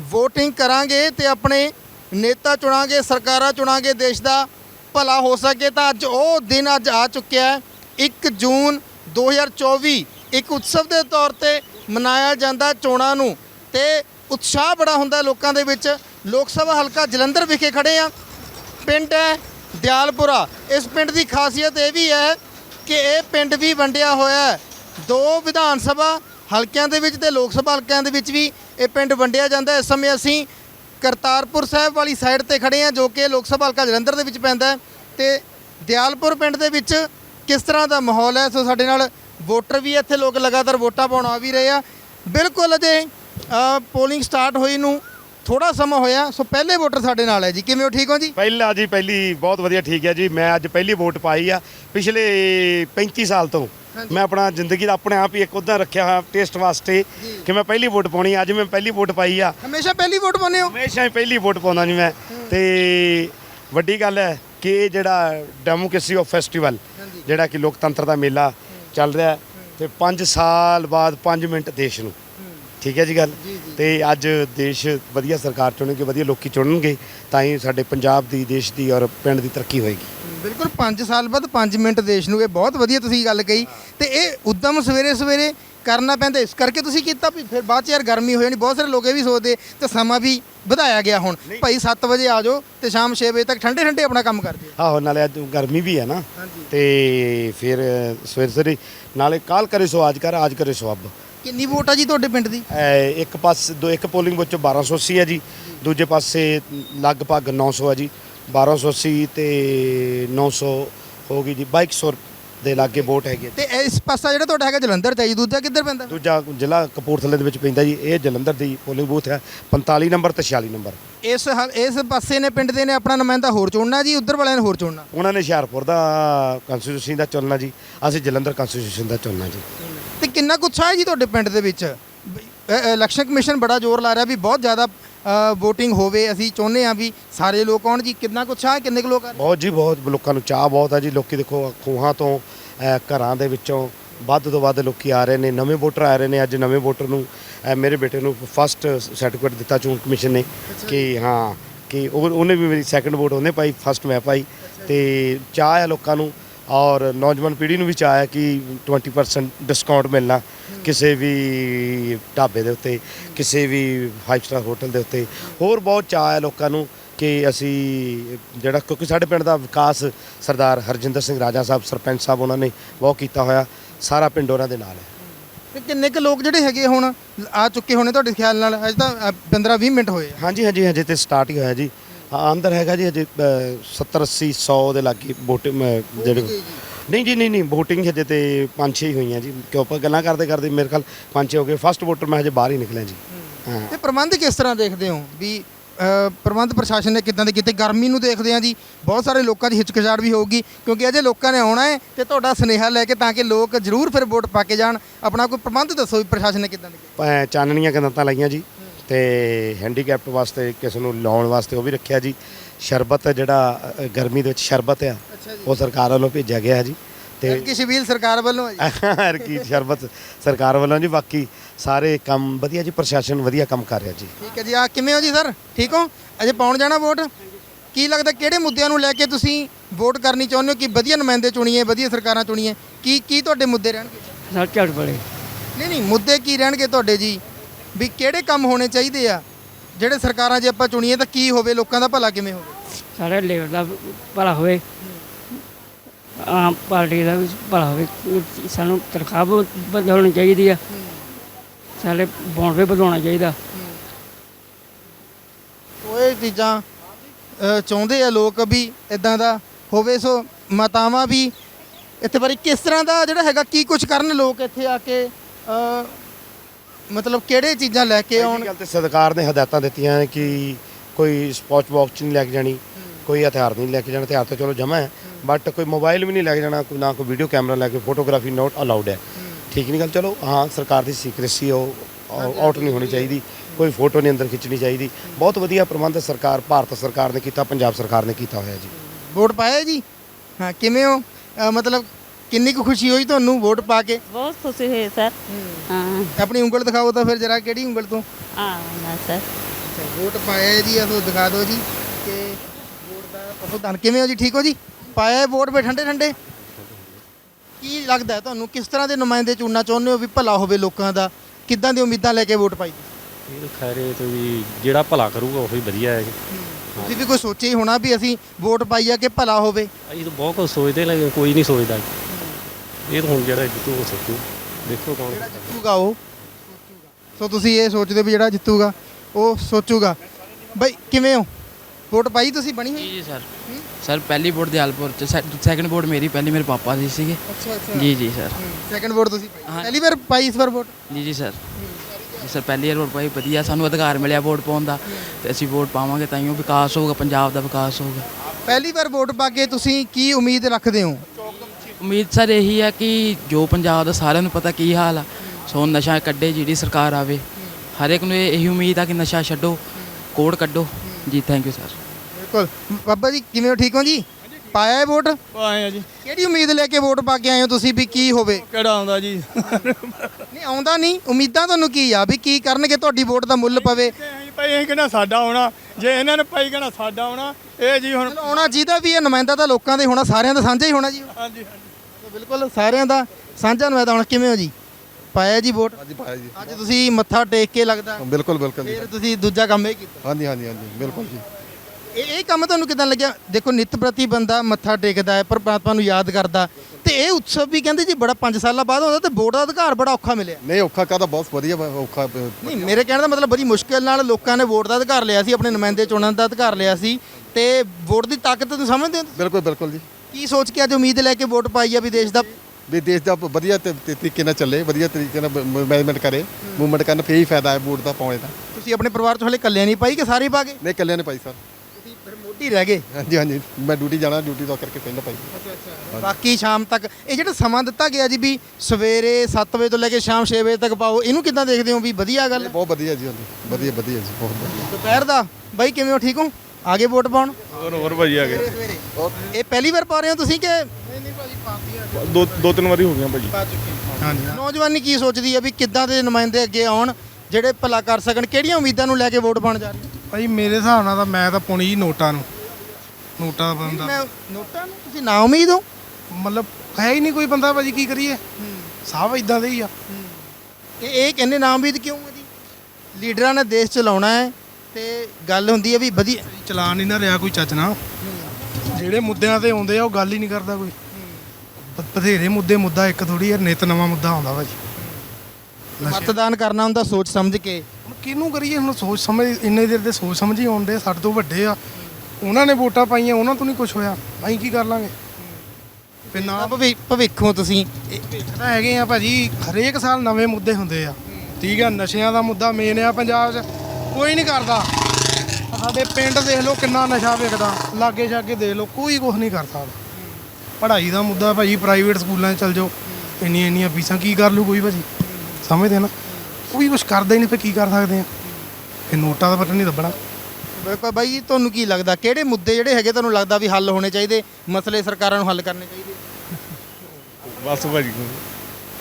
ਵੋਟਿੰਗ ਕਰਾਂਗੇ ਤੇ ਆਪਣੇ ਨੇਤਾ ਚੁਣਾਂਗੇ, ਸਰਕਾਰਾਂ ਚੁਣਾਂਗੇ, ਦੇਸ਼ ਦਾ ਭਲਾ ਹੋ ਸਕੇ ਤਾਂ ਅੱਜ ਉਹ ਦਿਨ ਅੱਜ ਆ ਚੁੱਕਿਆ ਹੈ। 1 ਜੂਨ 2024 ਇੱਕ ਉਤਸਵ ਦੇ ਤੌਰ ਤੇ ਮਨਾਇਆ ਜਾਂਦਾ ਚੋਣਾਂ ਨੂੰ ਤੇ ਉਤਸ਼ਾਹ ਬੜਾ ਹੁੰਦਾ ਲੋਕਾਂ ਦੇ ਵਿੱਚ। ਲੋਕ ਸਭਾ ਹਲਕਾ ਜਲੰਧਰ ਵਿਖੇ ਖੜੇ ਆ। ਪਿੰਡ ਹੈ ਦਿਆਲਪੁਰਾ। ਇਸ ਪਿੰਡ ਦੀ ਖਾਸੀਅਤ ਇਹ ਵੀ ਹੈ ਕਿ ਇਹ ਪਿੰਡ ਵੀ ਵੰਡਿਆ ਹੋਇਆ ਹੈ। ਦੋ ਵਿਧਾਨ ਸਭਾ ਹਲਕਿਆਂ ਦੇ ਵਿੱਚ ਤੇ ਲੋਕ ਸਭਾ ਹਲਕਿਆਂ ਦੇ ਵਿੱਚ ਵੀ ਇਹ ਪਿੰਡ ਵੰਡਿਆ ਜਾਂਦਾ ਇਸ ਸਮੇਂ ਅਸੀਂ ਕਰਤਾਰਪੁਰ ਸਾਹਿਬ ਵਾਲੀ ਸਾਈਡ ਤੇ ਖੜੇ ਹਾਂ, ਜੋ ਕਿ ਲੋਕ ਸਭਾ ਹਲਕਾ ਜਲੰਧਰ ਦੇ ਵਿੱਚ ਪੈਂਦਾ ਹੈ। ਤੇ ਦਿਆਲਪੁਰ ਪਿੰਡ ਦੇ ਵਿੱਚ ਕਿਸ ਤਰ੍ਹਾਂ ਦਾ ਮਾਹੌਲ ਹੈ? ਸੋ ਸਾਡੇ ਨਾਲ ਵੋਟਰ ਵੀ ਇੱਥੇ ਲੋਕ ਲਗਾਤਾਰ ਵੋਟਾਂ ਪਾਉਣ ਆ ਵੀ ਰਹੇ ਆ। ਬਿਲਕੁਲ ਅਜੇ ਪੋਲਿੰਗ ਸਟਾਰਟ ਹੋਈ ਨੂੰ ਥੋੜਾ ਸਮਾਂ ਹੋਇਆ, ਸੋ ਪਹਿਲੇ ਵੋਟਰ ਸਾਡੇ ਨਾਲ ਹੈ ਜੀ। ਕਿਵੇਂ ਹੋ? ਠੀਕ ਹੋ ਜੀ? ਪਹਿਲਾ ਜੀ, ਪਹਿਲੀ ਬਹੁਤ ਵਧੀਆ ਠੀਕ ਹੈ ਜੀ। ਮੈਂ ਅੱਜ ਪਹਿਲੀ ਵੋਟ ਪਾਈ ਆ, ਪਿਛਲੇ 35 ਸਾਲ ਤੋਂ। ਮੈਂ ਆਪਣਾ ਜ਼ਿੰਦਗੀ ਦਾ ਆਪਣੇ ਆਪ ਹੀ ਇੱਕ ਉਹਦਾ ਰੱਖਿਆ ਹੋਇਆ ਟੇਸਟ ਵਾਸਤੇ ਕਿ ਮੈਂ ਪਹਿਲੀ ਵੋਟ ਪਾਉਣੀ। ਅੱਜ ਮੈਂ ਪਹਿਲੀ ਵੋਟ ਪਾਈ ਆ। ਹਮੇਸ਼ਾ ਪਹਿਲੀ ਵੋਟ ਪਾਉਂਦੇ ਹੋ? ਹਮੇਸ਼ਾ ਹੀ ਪਹਿਲੀ ਵੋਟ ਪਾਉਂਦਾ ਜੀ ਮੈਂ। ਤੇ ਵੱਡੀ ਗੱਲ ਹੈ ਕਿ ਇਹ ਜਿਹੜਾ ਡੈਮੋਕ੍ਰੇਸੀ ਆਫ ਫੈਸਟੀਵਲ ਜਿਹੜਾ ਕਿ ਲੋਕਤੰਤਰ ਦਾ ਮੇਲਾ ਚੱਲ ਰਿਹਾ ਹੈ ਤੇ 5 ਸਾਲ ਬਾਅਦ 5 ਮਿੰਟ ਦੇਸ਼ ਨੂੰ। ਠੀਕ ਹੈ ਜੀ ਗੱਲ? ਤੇ ਅੱਜ ਦੇਸ਼ ਵਧੀਆ ਸਰਕਾਰ ਚੁਣੇਗੀ ਵਧੀਆ ਲੋਕੀ ਚੁਣਨਗੇ ਤਾਂ ਹੀ ਸਾਡੇ ਪੰਜਾਬ ਦੀ ਦੇਸ਼ ਦੀ ਔਰ ਪਿੰਡ ਦੀ ਤਰੱਕੀ ਹੋਏਗੀ। ਬਿਲਕੁਲ 5 ਸਾਲ ਬਾਅਦ 5 ਮਿੰਟ ਦੇਸ਼ ਨੂੰ ਇਹ ਬਹੁਤ ਵਧੀਆ ਤੁਸੀਂ ਗੱਲ ਕਹੀ। ਤੇ ਇਹ ਉਦਮ ਸਵੇਰੇ ਸਵੇਰੇ ਕਰਨਾ ਪੈਂਦਾ ਇਸ ਕਰਕੇ ਤੁਸੀਂ ਕੀਤਾ ਵੀ ਫਿਰ ਬਾਅਦ ਚ ਯਾਰ ਗਰਮੀ ਹੋ ਜਾਣੀ ਬਹੁਤ ਸਾਰੇ ਲੋਕ ਇਹ ਵੀ ਸੋਚਦੇ ਤੇ ਸਮਾਂ ਵੀ ਵਧਾਇਆ ਗਿਆ ਹੁਣ। ਭਾਈ 7 ਵਜੇ ਆ ਜਾਓ ਤੇ ਸ਼ਾਮ 6 ਵਜੇ ਤੱਕ ਠੰਡੇ ਠੰਡੇ ਆਪਣਾ ਕੰਮ ਕਰਦੇ। ਆਹੋ ਨਾਲੇ ਅੱਜ ਗਰਮੀ ਵੀ ਹੈ ਨਾ। ਤੇ ਫਿਰ ਸਵੇਰੇ ਸਵੇਰੇ ਨਾਲੇ ਕਾਲ ਕਰੇ ਸੋ ਅੱਜ ਕਰ ਅੱਜ ਕਰੇ ਸੋ ਅਬ। ਕਿੰਨੀ ਵੋਟ ਆ ਜੀ ਤੁਹਾਡੇ ਪਿੰਡ ਦੀ? ਇਹ ਇੱਕ ਪਾਸ ਦੋ ਇੱਕ ਪੋਲਿੰਗ ਵਿੱਚ 1280 ਹੈ ਜੀ ਦੂਜੇ ਪਾਸੇ ਲਗਭਗ 900 ਹੈ ਜੀ 1280 ਤੇ 900 ਹੋ ਗਈ ਜੀ 2200 ਦੇ ਲਾਗੇ ਵੋਟ ਹੈਗੀ ਹੈ। ਤੇ ਇਸ ਪਾਸਾ ਜਿਹੜਾ ਤੁਹਾਡਾ ਹੈਗਾ ਜਲੰਧਰ ਚ ਜੀ ਦੂਜਾ ਕਿੱਧਰ ਪੈਂਦਾ? ਦੂਜਾ ਜ਼ਿਲ੍ਹਾ ਕਪੂਰਥਲੇ ਦੇ ਵਿੱਚ ਪੈਂਦਾ ਜੀ ਇਹ ਜਲੰਧਰ ਦੀ ਪੋਲਿੰਗ ਬੂਥ ਹੈ 45 ਨੰਬਰ ਤੇ 46 ਨੰਬਰ। ਇਸ ਹ- ਇਸ ਪਾਸੇ ਨੇ ਪਿੰਡ ਦੇ ਨੇ ਆਪਣਾ ਨੁਮਾਇੰਦਾ ਹੋਰ ਚੁਣਨਾ ਜੀ ਉਧਰ ਵਾਲਿਆਂ ਨੇ ਹੋਰ ਚੁਣਨਾ? ਉਹਨਾਂ ਨੇ ਹੁਸ਼ਿਆਰਪੁਰ ਦਾ ਕੰਸਟੀਟਿਊਸ਼ਨ ਦਾ ਚੁਣਨਾ ਜੀ ਅਸੀਂ ਜਲੰਧਰ ਕੰਸਟੀਟਿਊਸ਼ਨ ਦਾ ਚੁਣਨਾ ਜੀ। ਤੇ ਕਿੰਨਾ ਉਤਸ਼ਾਹ ਹੈ ਜੀ ਤੁਹਾਡੇ ਪਿੰਡ ਦੇ ਵਿੱਚ? ਇਲੈਕਸ਼ਨ ਕਮਿਸ਼ਨ ਬੜਾ ਜ਼ੋਰ ਲਾ ਰਿਹਾ ਵੀ ਬਹੁਤ ਜ਼ਿਆਦਾ VOTING ਹੋਵੇ ਅਸੀਂ ਚਾਹੁੰਦੇ ਹਾਂ ਵੀ ਸਾਰੇ ਲੋਕ ਆਉਣ ਜੀ। ਕਿੰਨਾ ਉਤਸ਼ਾਹ ਹੈ ਕਿੰਨੇ ਕੁ ਲੋਕ ਆ ਰਹੇ? ਬਹੁਤ ਜੀ ਬਹੁਤ ਲੋਕਾਂ ਨੂੰ ਚਾਹ ਬਹੁਤ ਹੈ ਜੀ। ਲੋਕੀ ਦੇਖੋ ਖੂਹਾਂ ਤੋਂ ਅਹ, ਘਰਾਂ ਦੇ ਵਿੱਚੋਂ ਵੱਧ ਤੋਂ ਵੱਧ ਲੋਕੀ ਆ ਰਹੇ ਨੇ ਨਵੇਂ ਵੋਟਰ ਆ ਰਹੇ ਨੇ। ਅੱਜ ਨਵੇਂ ਵੋਟਰ ਨੂੰ ਅਹ, ਮੇਰੇ ਬੇਟੇ ਨੂੰ ਫਸਟ ਸਰਟੀਫਿਕੇਟ ਦਿੱਤਾ ਚੋਣ ਕਮਿਸ਼ਨ ਨੇ ਕਿ ਹਾਂ ਕਿ ਉਹ ਉਹਨੇ ਵੀ ਮੇਰੀ ਸੈਕੰਡ ਵੋਟ ਉਹਨੇ ਪਾਈ ਫਸਟ ਮੈਂ ਪਾਈ। ਤੇ ਚਾਹ ਆ ਲੋਕਾਂ ਨੂੰ ਔਰ ਨੌਜਵਾਨ ਪੀੜ੍ਹੀ ਨੂੰ ਵੀ ਚਾਹ ਹੈ ਕਿ 20% ਡਿਸਕਾਊਂਟ ਮਿਲਣਾ ਕਿਸੇ ਵੀ ਢਾਬੇ ਦੇ ਉੱਤੇ ਕਿਸੇ ਵੀ 5 ਸਟਾਰ ਹੋਟਲ ਦੇ ਉੱਤੇ। ਹੋਰ ਬਹੁਤ ਚਾਹ ਹੈ ਲੋਕਾਂ ਨੂੰ ਕਿ ਅਸੀਂ ਜਿਹੜਾ ਕਿਉਂਕਿ ਸਾਡੇ ਪਿੰਡ ਦਾ ਵਿਕਾਸ ਸਰਦਾਰ ਹਰਜਿੰਦਰ ਸਿੰਘ ਰਾਜਾ ਸਾਹਿਬ ਸਰਪੰਚ ਸਾਹਿਬ ਉਹਨਾਂ ਨੇ ਬਹੁਤ ਕੀਤਾ ਹੋਇਆ ਸਾਰਾ ਪਿੰਡ ਉਹਨਾਂ ਦੇ ਨਾਲ ਹੈ। ਤੇ ਕਿੰਨੇ ਕੁ ਲੋਕ ਜਿਹੜੇ ਹੈਗੇ ਹੁਣ ਆ ਚੁੱਕੇ ਹੋਣੇ ਤੁਹਾਡੇ ਖਿਆਲ ਨਾਲ? ਅਜੇ ਤਾਂ 15 20 ਮਿੰਟ ਹੋਏ ਆ। ਹਾਂਜੀ ਹਾਂਜੀ ਹਜੇ ਤੇ ਸਟਾਰਟ ਹੀ ਹੋਇਆ ਜੀ। ਹਾਂ, ਅੰਦਰ ਹੈਗਾ ਜੀ ਹਜੇ 70 80 100 ਦੇ ਲਾਗੇ ਮ, ਜਿਹੜੇ ਨਹੀਂ ਜੀ ਨਹੀਂ ਨਹੀਂ VOTING ਹਜੇ ਤੇ ਪੰਜ ਛੇ ਹੀ ਹੋਈਆਂ ਜੀ। ਕਿਉਂ ਆਪਾਂ ਗੱਲਾਂ ਕਰਦੇ ਕਰਦੇ ਮੇਰੇ ਖਿਆਲ ਪੰਜ ਛੇ ਹੋ ਗਏ। ਫਸਟ ਵੋਟਰ ਮੈਂ ਹਜੇ ਬਾਹਰ ਹੀ ਨਿਕਲਿਆ ਜੀ। ਹਾਂ। ਤੇ ਪ੍ਰਬੰਧ ਕਿਸ ਤਰ੍ਹਾਂ ਦੇਖਦੇ ਹੋ? ਵੀ ਪ੍ਰਬੰਧ ਪ੍ਰਸ਼ਾਸਨ ਨੇ ਕਿਦਾਂ ਦੇ ਕੀਤੇ? ਗਰਮੀ ਨੂੰ ਦੇਖਦੇ ਆ ਜੀ। ਬਹੁਤ ਸਾਰੇ ਲੋਕਾਂ ਦੀ ਹਿਚਕਿਚਾਹਟ ਵੀ ਹੋਊਗੀ ਕਿਉਂਕਿ ਅਜੇ ਲੋਕਾਂ ਨੇ ਆਉਣਾ ਹੈ ਤੇ ਤੁਹਾਡਾ ਸੁਨੇਹਾ ਲੈ ਕੇ ਤਾਂ ਕਿ ਲੋਕ ਜ਼ਰੂਰ ਫਿਰ ਵੋਟ ਪਾ ਕੇ ਜਾਣ। ਆਪਣਾ ਕੋਈ ਪ੍ਰਬੰਧ ਦੱਸੋ ਵੀ ਪ੍ਰਸ਼ਾਸਨ ਨੇ ਕਿਦਾਂ ਦੇ ਚਾਨਣੀਆਂ ਕੰਨਤਾਂ ਲਾਈਆਂ ਜੀ। ਤੇ ਹੈਂਡੀਕੈਪਟ ਵਾਸਤੇ ਕਿਸੇ ਨੂੰ ਲਾਉਣ ਵਾਸਤੇ ਉਹ ਵੀ ਰੱਖਿਆ ਜੀ। ਸ਼ਰਬਤ ਜਿਹੜਾ ਅ, ਗਰਮੀ ਦੇ ਵਿੱਚ ਸ਼ਰਬਤ ਆ ਉਹ ਸਰਕਾਰ ਵੱਲੋਂ ਭੇਜਿਆ ਗਿਆ ਜੀ। ਤੇ ਕਿ ਸ਼ਬੀਲ ਸਰਕਾਰ ਵੱਲੋਂ ਹੈ ਜੀ। ਹਰ ਕੀ ਸ਼ਰਬਤ ਸਰਕਾਰ ਵੱਲੋਂ ਜੀ ਬਾਕੀ ਸਾਰੇ ਕੰਮ ਵਧੀਆ ਜੀ ਪ੍ਰਸ਼ਾਸਨ ਵਧੀਆ ਕੰਮ ਕਰ ਰਿਹਾ ਜੀ। ਠੀਕ ਹੈ ਜੀ। ਆ ਕਿਵੇਂ ਹੋ ਜੀ ਸਰ? ਠੀਕ ਹੋ? ਅਜੇ ਪਾਉਣ ਜਾਣਾ ਵੋਟ? ਕੀ ਲੱਗਦਾ ਕਿਹੜੇ ਮੁੱਦਿਆਂ ਨੂੰ ਲੈ ਕੇ ਤੁਸੀਂ ਵੋਟ ਕਰਨੀ ਚਾਹੁੰਦੇ ਹੋ ਕਿ ਵਧੀਆ ਨੁਮਾਇੰਦੇ ਚੁਣੀਏ ਵਧੀਆ ਸਰਕਾਰਾਂ ਚੁਣੀਏ? ਕੀ ਕੀ ਤੁਹਾਡੇ ਮੁੱਦੇ ਰਹਿਣਗੇ? ਸਰ ਝੜ ਬੜੇ ਨਹੀਂ ਨਹੀਂ ਮੁੱਦੇ ਕੀ ਰਹਿਣਗੇ ਤੁਹਾਡੇ ਜੀ? ਵੀ ਕਿਹੜੇ ਕੰਮ ਹੋਣੇ ਚਾਹੀਦੇ ਆ? ਜਿਹੜੇ ਸਰਕਾਰਾਂ ਜੇ ਆਪਾਂ ਚੁਣੀਏ ਤਾਂ ਕੀ ਹੋਵੇ? ਲੋਕਾਂ ਦਾ ਭਲਾ ਕਿਵੇਂ ਹੋਵੇ? ਸਾਰੇ ਲੇਬਰ ਦਾ ਭਲਾ ਹੋਵੇ। ਆਮ ਪਾਰਟੀ ਦਾ ਵੀ ਭਲਾ ਹੋਵੇ। ਸਾਨੂੰ ਤਨਖਾਹ ਵਧਾਉਣੀ ਚਾਹੀਦੀ ਆ। ਸਾਰੇ ਬੌਂਡ ਵੀ ਵਧਾਉਣਾ ਚਾਹੀਦਾ। ਇਹ ਚੀਜ਼ਾਂ ਅ, ਚਾਹੁੰਦੇ ਆ ਲੋਕ ਵੀ ਇਦਾਂ ਦਾ ਹੋਵੇ ਸੋ ਮਾਤਾਵਾਂ ਵੀ ਇੱਥੇ ਬਾਰੇ ਕਿਸ ਤਰ੍ਹਾਂ ਦਾ ਜਿਹੜਾ ਹੈਗਾ ਕੀ ਕੁਝ ਕਰਨ ਲੋਕ ਇੱਥੇ ਆ ਕੇ ਅ, ਮਤਲਬ ਕਿਹੜੇ ਚੀਜ਼ਾਂ ਲੈ ਕੇ ਆਉਣ? ਗੱਲ ਤੇ ਸਰਕਾਰ ਨੇ ਹਦਾਇਤਾਂ ਦਿੱਤੀਆਂ ਨੇ ਕਿ ਕੋਈ ਸਪੋਰਟ ਬਾਕਸ ਨਹੀਂ ਲੈ ਕੇ ਜਾਣੀ ਕੋਈ ਹਥਿਆਰ ਨਹੀਂ ਲੈ ਕੇ ਜਾਣਾ ਹਥਿਆਰ ਤਾਂ ਚਲੋ ਜਮਾ ਹੈ ਬਟ ਕੋਈ ਮੋਬਾਈਲ ਵੀ ਨਹੀਂ ਲੈ ਕੇ ਜਾਣਾ ਕੋਈ ਨਾ ਕੋਈ ਵੀਡੀਓ ਕੈਮਰਾ ਲੈ ਕੇ ਫੋਟੋਗ੍ਰਾਫੀ ਨੋਟ ਅਲਾਉਡ ਹੈ। ਠੀਕ ਨਹੀਂ ਗੱਲ? ਚਲੋ ਹਾਂ ਸਰਕਾਰ ਦੀ ਸੀਕ੍ਰੇਸੀ ਉਹ ਆਊਟ ਨਹੀਂ ਹੋਣੀ ਚਾਹੀਦੀ ਕੋਈ ਫੋਟੋ ਨਹੀਂ ਅੰਦਰ ਖਿੱਚਣੀ ਚਾਹੀਦੀ। ਬਹੁਤ ਵਧੀਆ ਪ੍ਰਬੰਧ ਸਰਕਾਰ ਭਾਰਤ ਸਰਕਾਰ ਨੇ ਕੀਤਾ ਪੰਜਾਬ ਸਰਕਾਰ ਨੇ ਕੀਤਾ ਹੋਇਆ ਜੀ। ਵੋਟ ਪਾਇਆ ਜੀ? ਹਾਂ ਕਿਵੇਂ ਹੋ? ਅ, ਮਤਲਬ ਕਿੰਨੀ ਕੁ ਖੁਸ਼ੀ ਹੋਈ ਤੁਹਾਨੂੰ ਵੋਟ ਪਾ ਕੇ? ਬਹੁਤ ਖੁਸ਼ੀ ਹੋਈ ਸਰ। ਹਾਂ। ਆਪਣੀ ਉਂਗਲ ਦਿਖਾਓ ਤਾਂ ਫਿਰ ਜਰਾ ਕਿਹੜੀ ਉਂਗਲ ਤੋਂ? ਹਾਂ ਨਾ ਸਰ। ਅੱਛਾ ਵੋਟ ਪਾਇਆ ਹੈ ਜੀ ਆ ਤੋਂ ਦਿਖਾ ਦਿਓ ਜੀ ਕਿ ਵੋਟ ਦਾ ਬਹੁਤ ਧੰਨ ਕਿਵੇਂ ਹੋ ਜੀ ਠੀਕ ਹੋ ਜੀ? ਪਾਇਆ ਹੈ ਵੋਟ ਵੇ ਠੰਡੇ ਠੰਡੇ? ਕੀ ਲੱਗਦਾ ਹੈ ਤੁਹਾਨੂੰ ਕਿਸ ਤਰ੍ਹਾਂ ਦੇ ਨੁਮਾਇੰਦੇ ਚੁਣਨਾ ਚਾਹੁੰਦੇ ਹੋ ਵੀ ਭਲਾ ਹੋਵੇ ਲੋਕਾਂ ਦਾ? ਕਿੱਦਾਂ ਦੀ ਉਮੀਦਾਂ ਲੈ ਕੇ ਵੋਟ ਪਾਈ ਇਹ ਖੈਰੇ ਤੇ ਵੀ ਜਿਹੜਾ ਭਲਾ ਕਰੂਗਾ ਉਹੀ ਵਧੀਆ ਹੈ। ਜੀ ਤੁਸੀਂ ਵੀ ਕੋਈ ਸੋਚਿਆ ਹੀ ਹੋਣਾ ਵੀ ਅਸੀਂ ਵੋਟ ਪਾਈ ਆ ਕਿ ਭਲਾ ਹੋਵੇ? ਅਸੀਂ ਤਾਂ ਬਹੁਤ ਕੁਝ ਸੋਚਦੇ ਲੇਕਿਨ ਕੋਈ ਨਹੀਂ ਸੋਚਦਾ। ਇਹ ਤਾਂ ਹੁਣ ਜਿਹੜਾ ਜਿੱਤੂ ਉਹ ਸੋਚੂ। ਦੇਖੋ ਕੌਣ ਜਿੱਤੂਗਾ। ਉਹ। ਸੋ ਤੁਸੀਂ ਇਹ ਸੋਚਦੇ ਵੀ ਜਿਹੜਾ ਜਿੱਤੂਗਾ ਉਹ ਸੋਚੂਗਾ। ਬਈ ਕਿਵੇਂ ਹੋ? ਵੋਟ ਪਾਈ ਤੁਸੀਂ? ਬਣੀ ਹੋਈ? ਜੀ ਸਰ। ਸਰ ਪਹਿਲੀ ਵੋਟ ਦਿਆਲਪੁਰ ਚ। ਸੈਕੰਡ ਵੋਟ ਮੇਰੀ ਪਹਿਲੀ ਮੇਰੇ ਪਾਪਾ ਦੀ ਸੀਗੇ। ਅੱਛਾ ਅੱਛਾ। ਜੀ ਜੀ ਸਰ। ਸੈਕੰਡ ਵੋਟ ਤੁਸੀਂ ਪਾਈ। ਹਾਂ। ਪਹਿਲੀ ਵਾਰ ਪਾਈ ਇਸ ਵਾਰ ਵੋਟ? ਜੀ ਜੀ ਸਰ। ਜੀ ਸਰ ਪਹਿਲੀ ਵਾਰ ਵੋਟ ਪਾਈ। ਵਧੀਆ ਸਾਨੂੰ ਅਧਿਕਾਰ ਮਿਲਿਆ ਵੋਟ ਪਾਉਣ ਦਾ। ਤੇ ਅਸੀਂ ਵੋਟ ਪਾਵਾਂਗੇ ਤਾਂ ਹੀ ਉਹ ਵਿਕਾਸ ਹੋਊਗਾ ਪੰਜਾਬ ਦਾ ਵਿਕਾਸ ਹੋਊਗਾ। ਪਹਿਲੀ ਵਾਰ ਵੋਟ ਪਾ ਕੇ ਤੁਸੀਂ ਕੀ ਉਮੀਦ ਰੱਖਦੇ ਹੋ? ਉਮੀਦ ਸਰ ਇਹੀ ਹੈ ਕਿ ਜੋ ਪੰਜਾਬ ਦਾ ਸਾਰਿਆਂ ਨੂੰ ਪਤਾ ਕੀ ਹਾਲ ਆ ਸੋ ਨਸ਼ਾ ਕੱਢੇ ਜਿਹੜੀ ਸਰਕਾਰ ਆਵੇ। ਹਰ ਇੱਕ ਨੂੰ ਇਹ ਇਹੀ ਉਮੀਦ ਆ ਕਿ ਨਸ਼ਾ ਛੱਡੋ ਕੋਡ ਕੱਢੋ। ਜੀ ਥੈਂਕ ਯੂ ਸਰ ਬਿਲਕੁਲ। ਬਾਬਾ ਜੀ ਕਿਵੇਂ ਹੋ? ਠੀਕ ਹੋ ਜੀ? ਪਾਇਆ ਹੈ ਵੋਟ? ਆਏ ਆ ਜੀ। ਕਿਹੜੀ ਉਮੀਦ ਲੈ ਕੇ ਵੋਟ ਪਾ ਕੇ ਆਏ ਹੋ ਤੁਸੀਂ ਵੀ ਕੀ ਹੋਵੇ? ਕਿਹੜਾ ਆਉਂਦਾ ਜੀ? ਨਹੀਂ ਆਉਂਦਾ ਨਹੀਂ। ਉਮੀਦਾਂ ਤੁਹਾਨੂੰ ਕੀ ਆ ਵੀ ਕੀ ਕਰਨਗੇ ਤੁਹਾਡੀ ਵੋਟ ਦਾ ਮੁੱਲ ਪਵੇ? ਅਸੀਂ ਭਾਈ ਅਸੀਂ ਕਹਿੰਦਾ ਸਾਡਾ ਆਉਣਾ। ਜੇ ਇਹਨਾਂ ਨੇ ਭਾਈ ਕਹਿੰਦਾ ਸਾਡਾ ਆਉਣਾ ਇਹ ਜੀ ਹੁਣ ਚਲੋ ਆਉਣਾ ਜਿਹਦਾ ਵੀ ਇਹ ਨੁਮਾਇੰਦਾ ਤਾਂ ਲੋਕਾਂ ਦੇ ਹੋਣਾ ਸਾਰਿਆਂ ਦਾ ਸਾਂਝਾ ਹੀ ਹੋਣਾ ਜੀ। ਹਾਂਜੀ। ਬਿਲਕੁਲ ਸਾਰਿਆਂ ਦਾ ਸਾਂਝਾ ਨੁਮਾਇੰਦਾ ਹੋਣਾ ਕਿਵੇਂ ਹੋ ਜੀ? ਪਾਇਆ ਜੀ ਵੋਟ? ਹਾਂਜੀ ਪਾਇਆ ਜੀ। ਅੱਜ ਤੁਸੀਂ ਮੱਥਾ ਟੇਕ ਕੇ ਲੱਗਦਾ। ਬਿਲਕੁਲ ਬਿਲਕੁਲ ਜੀ। ਫਿਰ ਤੁਸੀਂ ਦੂਜਾ ਕੰਮ ਇਹ ਕੀਤਾ। ਹਾਂਜੀ ਹਾਂਜੀ ਹਾਂਜੀ ਬਿਲਕੁਲ ਜੀ। ਇਹ ਇਹ ਕੰਮ ਤੁਹਾਨੂੰ ਕਿਦਾਂ ਲੱਗਿਆ? ਦੇਖੋ ਨਿਤ ਪ੍ਰਤੀ ਬੰਦਾ ਮੱਥਾ ਟੇਕਦਾ ਹੈ ਪਰਮਾਤਮਾ ਨੂੰ ਯਾਦ ਕਰਦਾ। ਤੇ ਇਹ ਉਤਸਵ ਵੀ ਕਹਿੰਦੇ ਜੀ ਬੜਾ 5 ਸਾਲਾਂ ਬਾਅਦ ਹੁੰਦਾ ਤੇ ਵੋਟ ਦਾ ਅਧਿਕਾਰ ਬੜਾ ਔਖਾ ਮਿਲਿਆ। ਨਹੀਂ ਔਖਾ ਕਾਹਦਾ? ਬਹੁਤ ਵਧੀਆ ਵਾ, ਔਖਾ ਪ- ਨਹੀਂ ਮੇਰੇ ਕਹਿਣ ਦਾ ਮਤਲਬ ਬੜੀ ਮੁਸ਼ਕਿਲ ਨਾਲ ਲੋਕਾਂ ਨੇ ਵੋਟ ਦਾ ਅਧਿਕਾਰ ਲਿਆ ਸੀ ਆਪਣੇ ਨੁਮਾਇੰਦੇ ਚੁਣਨ ਦਾ ਅਧਿਕਾਰ ਲਿਆ ਸੀ। ਤੇ ਵੋਟ ਦੀ ਤਾਕਤ ਤੁਸੀਂ ਸਮਝਦੇ ਹੋ? ਬਿਲਕੁਲ ਬਿਲਕੁਲ ਜੀ। ਕੀ ਸੋਚ ਕੇ ਅੱਜ ਉਮੀਦ ਲੈ ਕੇ ਵੋਟ ਪਾਈ ਆ ਵੀ ਦੇਸ਼ ਦਾ? ਵੀ ਦੇਸ਼ ਦਾ ਵਧੀਆ ਤੇ- ਤੇ ਤਰੀਕੇ ਨਾਲ ਚੱਲੇ ਵਧੀਆ ਤਰੀਕੇ ਨਾਲ ਮੈਨੇਜਮੈਂਟ ਕਰੇ ਮੂਵਮੈਂਟ ਕਰਨ ਫੇਰ ਹੀ ਫਾਇਦਾ ਹੈ ਵੋਟ ਦਾ ਪਾਉਣੇ ਦਾ। ਤੁਸੀਂ ਆਪਣੇ ਪਰਿਵਾਰ ਚ ਹਲੇ ਇਕੱਲਿਆਂ ਨਹੀਂ ਪਾਈ ਕਿ ਸਾਰੇ ਪਾ ਗਏ? ਨਹੀਂ ਇਕੱਲਿਆਂ ਨੇ ਪਾਈ ਸਰ। ਤੁਸੀਂ ਫਿਰ ਮੋਢੀ ਰਹਿ ਗਏ? ਹਾਂਜੀ ਹਾਂਜੀ। ਮੈਂ ਡਿਊਟੀ ਜਾਣਾ ਡਿਊਟੀ ਤੋਂ ਕਰਕੇ ਪਹਿਲਾਂ ਪਾਈ। ਬਾਕੀ ਸ਼ਾਮ ਤੱਕ ਇਹ ਜਿਹੜਾ ਸਮਾਂ ਦਿੱਤਾ ਗਿਆ ਜੀ ਵੀ ਸਵੇਰੇ 7 ਵਜੇ ਤੋਂ ਲੈ ਕੇ ਸ਼ਾਮ 6 ਵਜੇ ਤੱਕ ਪਾਓ ਇਹਨੂੰ ਕਿੱਦਾਂ ਦੇਖਦੇ ਹੋ ਵੀ ਵਧੀਆ ਗੱਲ ਬਹੁਤ ਵਧੀਆ ਜੀ ਹਾਂਜੀ। ਵਧੀਆ ਵਧੀਆ ਜੀ ਬਹੁਤ ਵਧੀਆ। ਦੁਪਹਿਰ ਦਾ? ਬਾਈ ਕਿਵੇਂ ਹੋ? ਠੀਕ ਹੋ? ਆਗੇ ਵੋਟ ਪਾਉਣ? ਹੋਰ ਹੋਰ ਭਾਜੀ ਆ ਗਏ ਇਹ ਪਹਿਲੀ ਵਾਰ ਪਾ ਰਹੇ ਹੋ ਤੁਸੀਂ ਕਿ ਦੋ ਦੋ ਤਿੰਨ ਵਾਰੀ ਹੋ ਗਈਆਂ ਭਾਜੀ। ਹਾਂਜੀ। ਨੌਜਵਾਨੀ ਕੀ ਸੋਚਦੀ ਹੈ ਵੀ ਕਿੱਦਾਂ ਦੇ ਨੁਮਾਇੰਦੇ ਅੱਗੇ ਆਉਣ ਜਿਹੜੇ ਭਲਾ ਕਰ ਸਕਣ? ਕਿਹੜੀਆਂ ਉਮੀਦਾਂ ਨੂੰ ਲੈ ਕੇ ਵੋਟ ਪਾਉਣ ਜਾ ਰਹੇ? ਹੋ ਭਾਈ ਮੇਰੇ ਹਿਸਾਬ ਨਾਲ ਤਾਂ ਮੈਂ ਤਾਂ ਪਾਉਣੀ ਜੀ ਨੋਟਾਂ ਨੂੰ। ਨੋਟਾਂ ਦਾ ਬੰਦਾ। ਮੈਂ ਨੋਟਾਂ ਨੂੰ? ਤੁਸੀਂ ਨਾ ਉਮੀਦ ਹੋ? ਮਤਲਬ ਹੈ ਹੀ ਨਹੀਂ ਕੋਈ ਬੰਦਾ ਭਾਜੀ ਕੀ ਕਰੀਏ? ਸਭ ਇਦਾਂ ਦੇ ਹੀ ਆ। ਇਹ ਇਹ ਕਹਿੰਦੇ ਨਾ ਉਮੀਦ ਕਿਉਂ ਹੈ ਜੀ? ਲੀਡਰਾਂ ਨੇ ਦੇਸ਼ ਚਲਾਉਣਾ ਹੈ। ਤੇ ਗੱਲ ਹੁੰਦੀ ਹੈ ਵੀ ਵਧੀਆ ਚਲਾਨ ਨਹੀਂ ਨਾ ਰਿਹਾ ਕੋਈ ਚੱਜ ਨਾਲ। ਜਿਹੜੇ ਮੁੱਦਿਆਂ ਤੇ ਆਉਂਦੇ ਆ ਉਹ ਗੱਲ ਹੀ ਨਹੀਂ ਕਰਦਾ ਕੋਈ। ਬਥੇਰੇ ਮੁੱਦੇ ਮੁੱਦਾ ਇੱਕ ਥੋੜੀ ਯਾਰ ਨਿਤ ਨਵਾਂ ਮੁੱਦਾ ਆਉਂਦਾ ਭਾਜੀ ਮਤਦਾਨ ਕਰਨਾ ਹੁੰਦਾ ਸੋਚ ਸਮਝ ਕੇ। ਹੁਣ ਕਿਹਨੂੰ ਕਰੀਏ? ਹੁਣ ਸੋਚ ਸਮਝ ਇੰਨੇ ਦੇਰ ਦੇ ਸੋਚ ਸਮਝ ਹੀ ਆਉਂਦੇ ਸਾਡੇ ਤੋਂ ਵੱਡੇ ਆ। ਉਹਨਾਂ ਨੇ ਵੋਟਾਂ ਪਾਈਆਂ ਉਹਨਾਂ ਤੋਂ ਨਹੀਂ ਕੁਝ ਹੋਇਆ। ਅਸੀਂ ਕੀ ਕਰ ਲਾਂਗੇ? ਵੀ ਨਾ ਭਵਿ- ਭਵਿੱਖੋਂ ਤੁਸੀਂ। ਤਾਂ ਹੈਗੇ ਆ ਭਾਜੀ ਹਰੇਕ ਸਾਲ ਨਵੇਂ ਮੁੱਦੇ ਹੁੰਦੇ ਆ। ਠੀਕ ਆ ਨਸ਼ਿਆਂ ਦਾ ਮੁੱਦਾ ਮੇਨ ਆ ਪੰਜਾਬ 'ਚ। ਕੋਈ ਨਹੀਂ ਕਰਦਾ। ਸਾਡੇ ਪਿੰਡ ਦੇਖ ਲਓ ਕਿੰਨਾ ਨਸ਼ਾ ਵਿਕਦਾ। ਲਾਗੇ ਛਾਗੇ ਦੇਖ ਲਓ ਕੋਈ ਕੁਝ ਨਹੀਂ ਕਰ ਸਕਦਾ ਪੜ੍ਹਾਈ ਦਾ ਮੁੱਦਾ ਭਾਜੀ ਪ੍ਰਾਈਵੇਟ ਸਕੂਲਾਂ 'ਚ ਚਲ ਜਾਓ। ਇੰਨੀਆਂ ਇੰਨੀਆਂ ਫੀਸਾਂ ਕੀ ਕਰ ਲੂ ਕੋਈ ਭਾਜੀ? ਸਮਝਦੇ ਨਾ? ਕੋਈ ਕੁਝ ਕਰਦਾ ਹੀ ਨਹੀਂ ਫਿਰ ਕੀ ਕਰ ਸਕਦੇ ਆ? ਇਹ ਨੋਟਾਂ ਦਾ ਬਟਨ ਨਹੀਂ ਦੱਬਣਾ ਬਿਲਕੁਲ ਬਾਈ ਜੀ ਤੁਹਾਨੂੰ ਕੀ ਲੱਗਦਾ? ਕਿਹੜੇ ਮੁੱਦੇ ਜਿਹੜੇ ਹੈਗੇ ਤੁਹਾਨੂੰ ਲੱਗਦਾ ਵੀ ਹੱਲ ਹੋਣੇ ਚਾਹੀਦੇ? ਮਸਲੇ ਸਰਕਾਰਾਂ ਨੂੰ ਹੱਲ ਕਰਨੇ ਚਾਹੀਦੇ? ਬਸ ਭਾਜੀ।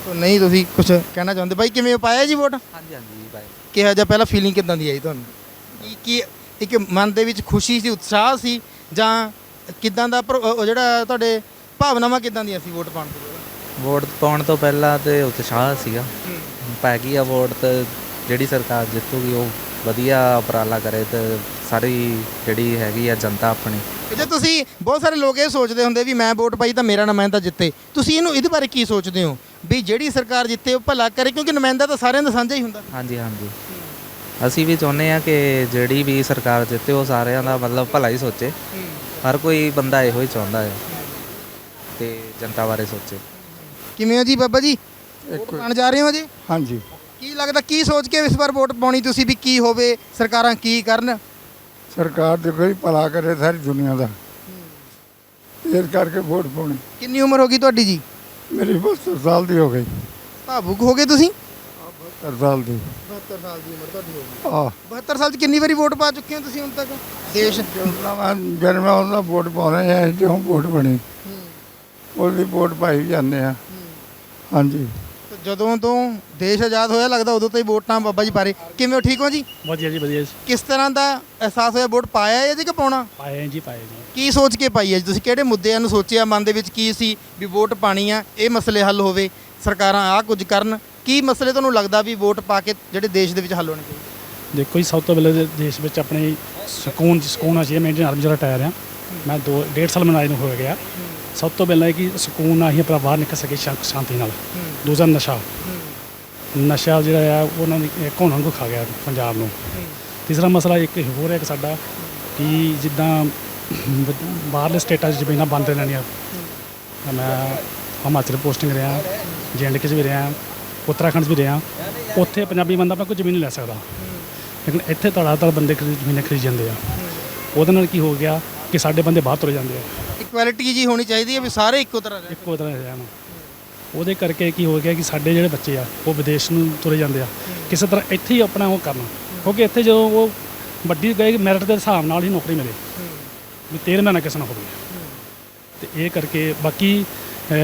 ਤਾਂ ਨਹੀਂ ਤੁਸੀਂ ਕੁਝ ਕਹਿਣਾ ਚਾਹੁੰਦੇ? ਬਾਈ ਕਿਵੇਂ ਪਾਇਆ ਜੀ ਵੋਟ? ਹਾਂਜੀ ਹਾਂਜੀ ਭਾਈ ਕਿਹਾ ਜਾਂ ਪਹਿਲਾਂ ਫੀਲਿੰਗ ਕਿਦਾਂ ਦੀ ਆਈ ਤੁਹਾਨੂੰ? ਕੀ ਕੀ ਇੱਕ ਮਨ ਦੇ ਵਿੱਚ ਖੁਸ਼ੀ ਸੀ ਉਤਸ਼ਾਹ ਸੀ ਜਾਂ ਕਿਦਾਂ ਦਾ ਉਹ ਜਿਹੜਾ ਤੁਹਾਡੇ ਭਾਵਨਾਵਾਂ ਕਿਦਾਂ ਦੀਆਂ ਸੀ ਵੋਟ ਪਾਉਣ ਤੋਂ ਪਹਿਲਾਂ? ਵੋਟ ਪਾਉਣ ਤੋਂ ਪਹਿਲਾਂ ਤੇ ਉਤਸ਼ਾਹ ਸੀਗਾ। ਪੈ ਗਈ ਆ ਵੋਟ ਤੇ ਜਿਹੜੀ ਸਰਕਾਰ ਜਿੱਤੂਗੀ ਉਹ ਵਧੀਆ ਉਪਰਾਲਾ ਕਰੇ ਤੇ ਸਾਰੀ ਜਿਹੜੀ ਹੈਗੀ ਆ ਜਨਤਾ ਆਪਣੀ। ਤੇ ਜੇ ਤੁਸੀਂ ਬਹੁਤ ਸਾਰੇ ਲੋਕ ਇਹ ਸੋਚਦੇ ਹੁੰਦੇ ਵੀ ਮੈਂ ਵੋਟ ਪਾਈ ਤਾਂ ਮੇਰਾ ਨੁਮਾਇੰਦਾ ਜਿੱਤੇ। ਤੁਸੀਂ ਇਹਨੂੰ ਇਹਦੇ ਬਾਰੇ ਕੀ ਸੋਚਦੇ ਹੋ? ਵੀ ਜਿਹੜੀ ਸਰਕਾਰ ਜਿੱਤੇ ਉਹ ਭਲਾ ਕਰੇ ਕਿਉਂਕਿ ਨੁਮਾਇੰਦਾ ਤਾਂ ਸਾਰਿਆਂ ਦਾ ਸਾਂਝਾ ਹੀ ਹੁੰਦਾ। ਹਾਂਜੀ ਹਾਂਜੀ। ਅਸੀਂ ਵੀ ਚਾਹੁੰਦੇ ਆ ਕਿ ਜਿਹੜੀ ਵੀ ਸਰਕਾਰ ਜਿੱਤੇ ਉਹ ਸਾਰਿਆਂ ਦਾ ਮਤਲਬ ਭਲਾ ਹੀ ਸੋਚੇ। ਹਰ ਕੋਈ ਬੰਦਾ ਇਹੋ ਹੀ ਚਾਹੁੰਦਾ ਹੈ ਤੇ ਜਨਤਾ ਬਾਰੇ ਸੋਚੇ। ਕਿਵੇਂ ਹੋ ਜੀ ਬਾਬਾ ਜੀ? ਪਾਣ ਜਾ ਰਹੇ ਹੋ ਜੀ ਹਾਂਜੀ। ਕੀ ਲੱਗਦਾ ਕੀ ਸੋਚ ਕੇ ਇਸ ਵਾਰ ਵੋਟ ਪਾਉਣੀ ਤੁਸੀਂ ਵੀ ਕੀ ਹੋਵੇ ਸਰਕਾਰਾਂ ਕੀ ਕਰਨ? ਸਰਕਾਰ ਦੇ ਕੋਈ ਭਲਾ ਕਰੇ ਸਾਰੀ ਦੁਨੀਆ ਦਾ। ਇਸ ਕਰਕੇ ਵੋਟ ਪਾਉਣੀ। ਕਿੰਨੀ ਉਮਰ ਹੋ ਗਈ ਤੁਹਾਡੀ ਜੀ? ਮੇਰੀ 72 ਸਾਲ ਦੀ ਹੋ ਗਈ। ਭਾਵੁਕ ਹੋ ਗਏ ਤੁਸੀਂ? 72 ਸਾਲ ਦੀ। 72 ਸਾਲ ਦੀ ਉਮਰ ਤੁਹਾਡੀ ਹੋ ਗਈ। ਆ 72 ਸਾਲ 'ਚ ਕਿੰਨੀ ਵਾਰੀ ਵੋਟ ਪਾ ਚੁੱਕੇ ਹੋ ਤੁਸੀਂ ਹੁਣ ਤੱਕ? ਦੇਸ਼ ਜਨਮ ਉਹਨਾਂ ਵੋਟ ਪਾਉਣੇ ਆ ਜਿਉਂ ਵੋਟ ਬਣੀ। ਉਹਦੀ ਵੋਟ ਪਾਈ ਜਾਂਦੇ ਆ। ਹਾਂਜੀ। ਜਦੋਂ ਤੋਂ ਦੇਸ਼ ਆਜ਼ਾਦ ਹੋਇਆ ਲੱਗਦਾ ਉਦੋਂ ਤੋਂ ਹੀ ਵੋਟਾਂ ਬਾਬਾ ਜੀ ਬਾਰੇ ਕਿਵੇਂ ਹੋ? ਠੀਕ ਹੋ ਜੀ? ਵਧੀਆ ਜੀ ਵਧੀਆ ਜੀ। ਕਿਸ ਤਰ੍ਹਾਂ ਦਾ ਅਹਿਸਾਸ ਹੋਇਆ? ਵੋਟ ਪਾਇਆ ਹੈ ਜੀ ਕਿ ਪਾਉਣਾ? ਪਾਏ ਜੀ ਪਾਏ ਜੀ। ਕੀ ਸੋਚ ਕੇ ਪਾਈ ਹੈ ਜੀ? ਤੁਸੀਂ ਕਿਹੜੇ ਮੁੱਦਿਆਂ ਨੂੰ ਸੋਚਿਆ? ਮਨ ਦੇ ਵਿੱਚ ਕੀ ਸੀ ਵੀ ਵੋਟ ਪਾਣੀ ਆ ਇਹ ਮਸਲੇ ਹੱਲ ਹੋਵੇ? ਸਰਕਾਰਾਂ ਆ ਕੁਝ ਕਰਨ। ਕੀ ਮਸਲੇ ਤੁਹਾਨੂੰ ਲੱਗਦਾ ਵੀ ਵੋਟ ਪਾ ਕੇ ਜਿਹੜੇ ਦੇਸ਼ ਦੇ ਵਿੱਚ ਹੱਲ ਹੋਣੇ ਚਾਹੀਦੇ ਦੇਖੋ ਜੀ ਸਭ ਤੋਂ ਪਹਿਲੇ ਦੇ- ਦੇਸ਼ ਵਿੱਚ ਆਪਣੇ ਸਕੂਨ ਸਕੂਨ ਆ ਜੀ ਮੈਂ ਇੰਡੀਅਨ ਆਰਮੀ ਰਿਟਾਇਰ ਆ। ਮੈਂ ਦੋ ਡੇਢ ਸਾਲ ਮਨਾਈ ਨੂੰ ਹੋ ਗਿਆ। ਸਭ ਤੋਂ ਪਹਿਲਾਂ ਇਹ ਕਿ ਸਕੂਨ ਨਾਲ ਹੀ ਆਪਣਾ ਬਾਹਰ ਨਿਕਲ ਸਕੇ ਸ਼ਾਂ- ਸ਼ਾਂਤੀ ਨਾਲ। ਦੂਜਾ ਨਸ਼ਾ। ਨਸ਼ਾ ਜਿਹੜਾ ਆ ਉਹਨਾਂ ਨੇ ਹੁਣ ਵਾਂਗੂ ਖਾ ਗਿਆ ਪੰਜਾਬ ਨੂੰ। ਤੀਸਰਾ ਮਸਲਾ ਇੱਕ ਹੋਰ ਹੈ ਕਿ ਸਾਡਾ ਕਿ ਜਿੱਦਾਂ ਬਾਹਰਲੇ ਸਟੇਟਾਂ 'ਚ ਜ਼ਮੀਨਾਂ ਬੰਦ ਰਹਿਣੀਆਂ ਮੈਂ ਹਿਮਾਚਲ ਪੋਸਟਿੰਗ ਰਿਹਾ ਜੈਂਡ 'ਚ ਵੀ ਰਿਹਾ ਉੱਤਰਾਖੰਡ 'ਚ ਵੀ ਰਿਹਾ। ਉੱਥੇ ਪੰਜਾਬੀ ਬੰਦਾ ਆਪਣਾ ਕੋਈ ਜ਼ਮੀਨ ਨਹੀਂ ਲੈ ਸਕਦਾ। ਲੇਕਿਨ ਇੱਥੇ ਧੜਾ ਧੜ ਬੰਦੇ ਖਰੀਦ ਜ਼ਮੀਨਾਂ ਖਰੀਦ ਜਾਂਦੇ ਆ। ਉਹਦੇ ਨਾਲ ਕੀ ਹੋ ਗਿਆ ਕਿ ਸਾਡੇ ਬੰਦੇ ਬਾਹਰ ਤੁਰ ਜਾਂਦੇ ਆ। ਇਕੁਐਲਿਟੀ ਜੀ ਹੋਣੀ ਚਾਹੀਦੀ ਹੈ ਵੀ ਸਾਰੇ ਇੱਕੋ ਤਰ੍ਹਾਂ ਰਹਿਣ। ਇੱਕੋ ਤਰ੍ਹਾਂ ਰਹਿਣ। ਉਹਦੇ ਕਰਕੇ ਕੀ ਹੋ ਗਿਆ ਕਿ ਸਾਡੇ ਜਿਹੜੇ ਬੱਚੇ ਆ ਉਹ ਵਿਦੇਸ਼ ਨੂੰ ਤੁਰੇ ਜਾਂਦੇ ਆ। ਕਿਸੇ ਤਰ੍ਹਾਂ ਇੱਥੇ ਹੀ ਆਪਣਾ ਉਹ ਕਰਨਾ। ਕਿਉਂਕਿ ਇੱਥੇ ਜਦੋਂ ਉਹ ਵੱਡੀ ਗਏ ਮੈਰਿਟ ਦੇ ਹਿਸਾਬ ਨਾਲ ਹੀ ਨੌਕਰੀ ਮਿਲੇ। ਵੀ ਤੇਲ ਮਹੀਨਾ ਕਿਸੇ ਨਾਲ ਹੋਵੇ ਤੇ ਇਹ ਕਰਕੇ ਬਾਕੀ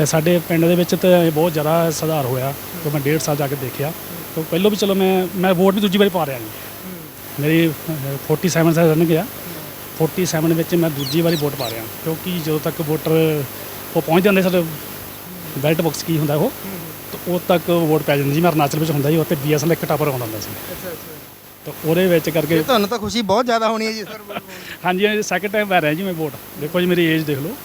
ਸਾਡੇ ਪਿੰਡ ਦੇ ਵਿੱਚ ਤਾਂ ਬਹੁਤ ਜ਼ਿਆਦਾ ਸੁਧਾਰ ਹੋਇਆ। ਕਿਉਂਕਿ ਮੈਂ ਡੇਢ ਸਾਲ ਜਾ ਕੇ ਦੇਖਿਆ। ਤਾਂ ਪਹਿਲਾਂ ਵੀ ਚਲੋ ਮੈਂ ਮੈਂ ਵੋਟ ਵੀ ਦੂਜੀ ਵਾਰੀ ਪਾ ਰਿਹਾ ਜੀ। ਮੇਰੀ ਅਹ, 47 ਸਾਲ ਰਨ ਗਿਆ। 47 ਵਿੱਚ ਮੈਂ ਦੂਜੀ ਵਾਰੀ ਵੋਟ ਪਾ ਰਿਹਾ ਕਿਉਂਕਿ ਜਦੋਂ ਤੱਕ ਵੋਟਰ ਉਹ ਪਹੁੰਚ ਜਾਂਦੇ ਸਾਡੇ ਬੈਲਟ ਬਾਕਸ ਕੀ ਹੁੰਦਾ ਉਹ ਤਾਂ ਉਹ ਤੱਕ ਵੋਟ ਪੈ ਜਾਂਦੀ ਜੀ ਮੈਂ ਅਰੁਣਾਚਲ ਵਿੱਚ ਹੁੰਦਾ ਜੀ ਉੱਥੇ ਬੀਐਸਐਲ ਇੱਕ ਟਾਪਰ ਆਉਂਦਾ ਹੁੰਦਾ ਸੀ। ਤਾਂ ਉਹਦੇ ਵਿੱਚ ਕਰਕੇ ਤੁਹਾਨੂੰ ਤਾਂ ਖੁਸ਼ੀ ਬਹੁਤ ਜ਼ਿਆਦਾ ਹੋਣੀ ਹੈ ਜੀ ਸਰ। ਹਾਂਜੀ ਸੈਕਿੰਡ ਟਾਈਮ ਪੈ ਰਿਹਾ ਜੀ ਮੈਂ ਵੋਟ। ਦੇਖੋ ਜੀ ਮੇਰੀ ਏਜ ਦੇਖ ਲਓ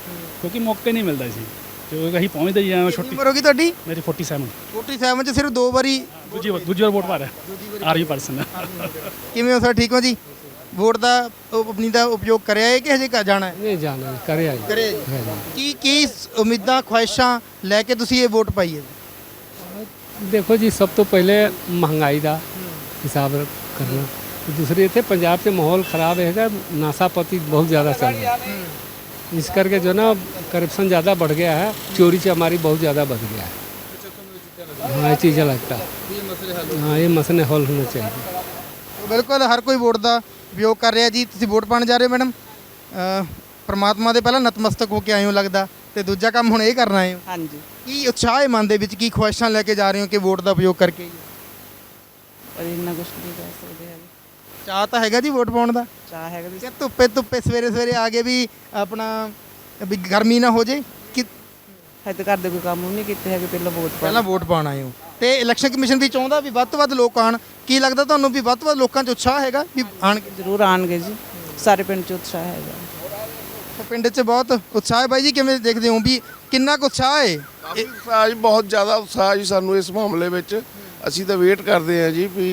ਕਿਉਂਕਿ ਮੌਕਾ ਨਹੀਂ ਮਿਲਦਾ ਸੀ। ਜਦੋਂ ਅਸੀਂ ਪਹੁੰਚਦੇ ਜੀ ਛੁੱਟੀ ਉਮਰ ਤੁਹਾਡੀ? ਮੇਰੀ 47 47 ਚ ਸਿਰਫ ਦੋ ਵਾਰੀ ਦੂਜੀ ਵਾਰ ਦੂਜੀ ਵਾਰ ਵੋਟ ਪਾ ਰਿਹਾ। ਆਰਮੀ ਪਰਸਨ ਕਿਵੇਂ ਹੋ ਸਰ ਠੀਕ ਹੋ ਜੀ? ਵੋਟ ਦਾ ਉਹ ਆਪਣੀ ਦਾ ਉਪਯੋਗ ਕਰਿਆ ਹੈ ਕਿ ਹਜੇ ਕਰ ਜਾਣਾ ਹੈ ਨਹੀਂ ਜਾਣਾ ਕਰਿਆ ਜੀ ਕਰਿਆ ਜੀ ਕੀ ਕੀ ਉਮੀਦਾਂ ਖੁਆਇਸ਼ਾਂ ਲੈ ਕੇ ਤੁਸੀਂ ਇਹ ਵੋਟ ਪਾਈ ਹੈ ਦੇਖੋ ਜੀ ਸਭ ਤੋਂ ਪਹਿਲੇ ਮਹਿੰਗਾਈ ਦਾ ਹਿਸਾਬ ਕਰਨਾ ਤੇ ਦੂਸਰੀ ਇੱਥੇ ਪੰਜਾਬ 'ਚ ਮਾਹੌਲ ਖਰਾਬ ਹੈਗਾ ਨਾਸਾਪਤੀ ਬਹੁਤ ਜ਼ਿਆਦਾ ਚੱਲ ਰਿਹਾ ਇਸ ਕਰਕੇ जो ना करप्शन ज़्यादा बढ़ गया है चोरी चमारी बहुत ज़्यादा बढ़ गया है हाँ ये चीज़ें लगता है हाँ ये मसले हल होने चाहिए ਬਿਲਕੁਲ ਹਰ ਕੋਈ ਵੋਟ ਦਾ ਉਪਯੋਗ ਕਰ ਰਿਹਾ ਜੀ ਤੁਸੀਂ ਵੋਟ ਪਾਣ ਜਾ ਰਹੇ ਹੋ ਮੈਡਮ? ਪ੍ਰਮਾਤਮਾ ਦੇ ਪਹਿਲਾਂ ਨਤਮਸਤਕ ਹੋ ਕੇ ਆਏ ਹੋ ਲੱਗਦਾ ਤੇ ਦੂਜਾ ਕੰਮ ਹੁਣ ਇਹ ਕਰਨਾ ਆਏ ਹੋ। ਹਾਂਜੀ। ਕੀ ਉਤਸ਼ਾਹ ਹੈ ਮਨ ਦੇ ਵਿੱਚ ਕੀ ਖੁਆਇਸ਼ਾਂ ਲੈ ਕੇ ਜਾ ਰਹੇ ਹੋ ਕਿ ਵੋਟ ਦਾ ਉਪਯੋਗ ਕਰਕੇ? ਪਰ ਇੰਨਾ ਕੁਛ ਨਹੀਂ ਕਹਿ ਸਕਦੇ ਹੈਗੇ। ਚਾਹ ਤਾਂ ਹੈਗਾ ਜੀ ਵੋਟ ਪਾਉਣ ਦਾ। ਚਾਹ ਹੈਗਾ ਵੀ ਕਿ ਧੁੱਪੇ ਧੁੱਪੇ ਸਵੇਰੇ ਸਵੇਰੇ ਆ ਕੇ ਵੀ ਆਪਣਾ ਵੀ ਗਰਮੀ ਨਾ ਹੋ ਜੇ ਕਿ ਹਜੇ ਘਰ ਦੇ ਕੋਈ ਕੰਮ ਨਹੀਂ ਕੀਤੇ ਹੈਗੇ ਪਹਿਲਾਂ ਵੋਟ ਪਾ ਪਹਿਲਾਂ ਵੋਟ ਪਾਣ ਆਏ ਹੋ। ਤੇ ਇਲੈਕਸ਼ਨ ਕਮਿਸ਼ਨ ਵੀ ਚਾਹੁੰਦਾ ਵੀ ਵੱਧ ਤੋਂ ਵੱਧ ਲੋਕ ਆਣ ਕੀ ਲੱਗਦਾ ਤੁਹਾਨੂੰ ਵੀ ਵੱਧ ਤੋਂ ਵੱਧ ਲੋਕਾਂ 'ਚ ਉਤਸ਼ਾਹ ਹੈਗਾ ਵੀ ਆਣ ਕੇ? ਜ਼ਰੂਰ ਆਣਗੇ ਜੀ। ਸਾਰੇ ਪਿੰਡ 'ਚ ਉਤਸ਼ਾਹ ਹੈਗਾ। ਤਾਂ ਪਿੰਡ 'ਚ ਬਹੁਤ ਉਤਸ਼ਾਹ ਹੈ ਬਾਈ ਜੀ ਕਿਵੇਂ ਦੇਖਦੇ ਹੋ ਵੀ ਕਿੰਨਾ ਕੁ ਉਤਸ਼ਾਹ ਹੈ? ਕਾਫੀ ਉਤਸ਼ਾਹ ਜੀ ਬਹੁਤ ਜ਼ਿਆਦਾ ਉਤਸ਼ਾਹ ਜੀ ਸਾਨੂੰ ਇਸ ਮਾਮਲੇ ਵਿੱਚ। ਅਸੀਂ ਤਾਂ ਵੇਟ ਕਰਦੇ ਹਾਂ ਜੀ ਵੀ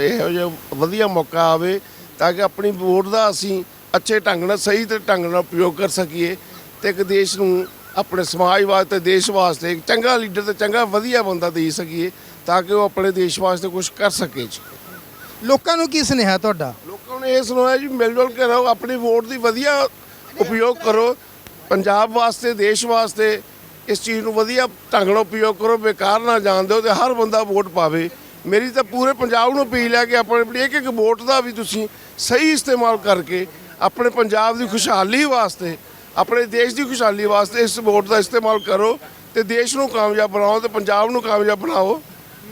ਇਹੋ ਜਿਹਾ ਵਧੀਆ ਮੌਕਾ ਆਵੇ ਤਾਂ ਕਿ ਆਪਣੀ ਵੋਟ ਦਾ ਅਸੀਂ ਅੱਛੇ ਢੰਗ ਨਾਲ ਸਹੀ ਤੇ ਢੰਗ ਨਾਲ ਉਪਯੋਗ ਕਰ ਸਕੀਏ ਤੇ ਇੱਕ ਦੇਸ਼ ਨੂੰ ਆਪਣੇ ਸਮਾਜ ਵਾਸਤੇ ਦੇਸ਼ ਵਾਸਤੇ ਇੱਕ ਚੰਗਾ ਲੀਡਰ ਤੇ ਚੰਗਾ ਵਧੀਆ ਬੰਦਾ ਦੇ ਸਕੀਏ। ਤਾਂ ਕਿ ਉਹ ਆਪਣੇ ਦੇਸ਼ ਵਾਸਤੇ ਕੁਝ ਕਰ ਸਕੇ ਜੀ। ਲੋਕਾਂ ਨੂੰ ਕੀ ਸੁਨੇਹਾ ਤੁਹਾਡਾ? ਲੋਕਾਂ ਨੂੰ ਇਹ ਸੁਣਾਇਆ ਜੀ ਮਿਲ ਜੁਲ ਕੇ ਰਹੋ ਆਪਣੀ ਵੋਟ ਦੀ ਵਧੀਆ ਉਪਯੋਗ ਕਰੋ। ਪੰਜਾਬ ਵਾਸਤੇ ਦੇਸ਼ ਵਾਸਤੇ ਇਸ ਚੀਜ਼ ਨੂੰ ਵਧੀਆ ਢੰਗ ਨਾਲ ਉਪਯੋਗ ਕਰੋ ਬੇਕਾਰ ਨਾ ਜਾਣ ਦਿਓ ਤੇ ਹਰ ਬੰਦਾ ਵੋਟ ਪਾਵੇ। ਮੇਰੀ ਤਾਂ ਪੂਰੇ ਪੰਜਾਬ ਨੂੰ ਅਪੀਲ ਹੈ ਕਿ ਆਪਣੇ ਆਪਣੀ ਇੱਕ ਇੱਕ ਵੋਟ ਦਾ ਵੀ ਤੁਸੀਂ ਸਹੀ ਇਸਤੇਮਾਲ ਕਰਕੇ ਆਪਣੇ ਪੰਜਾਬ ਦੀ ਖੁਸ਼ਹਾਲੀ ਵਾਸਤੇ ਆਪਣੇ ਦੇਸ਼ ਦੀ ਖੁਸ਼ਹਾਲੀ ਵਾਸਤੇ ਇਸ ਵੋਟ ਦਾ ਇਸਤੇਮਾਲ ਕਰੋ ਤੇ ਦੇਸ਼ ਨੂੰ ਕਾਮਯਾਬ ਬਣਾਓ ਤੇ ਪੰਜਾਬ ਨੂੰ ਕਾਮਯਾਬ ਬਣਾਓ।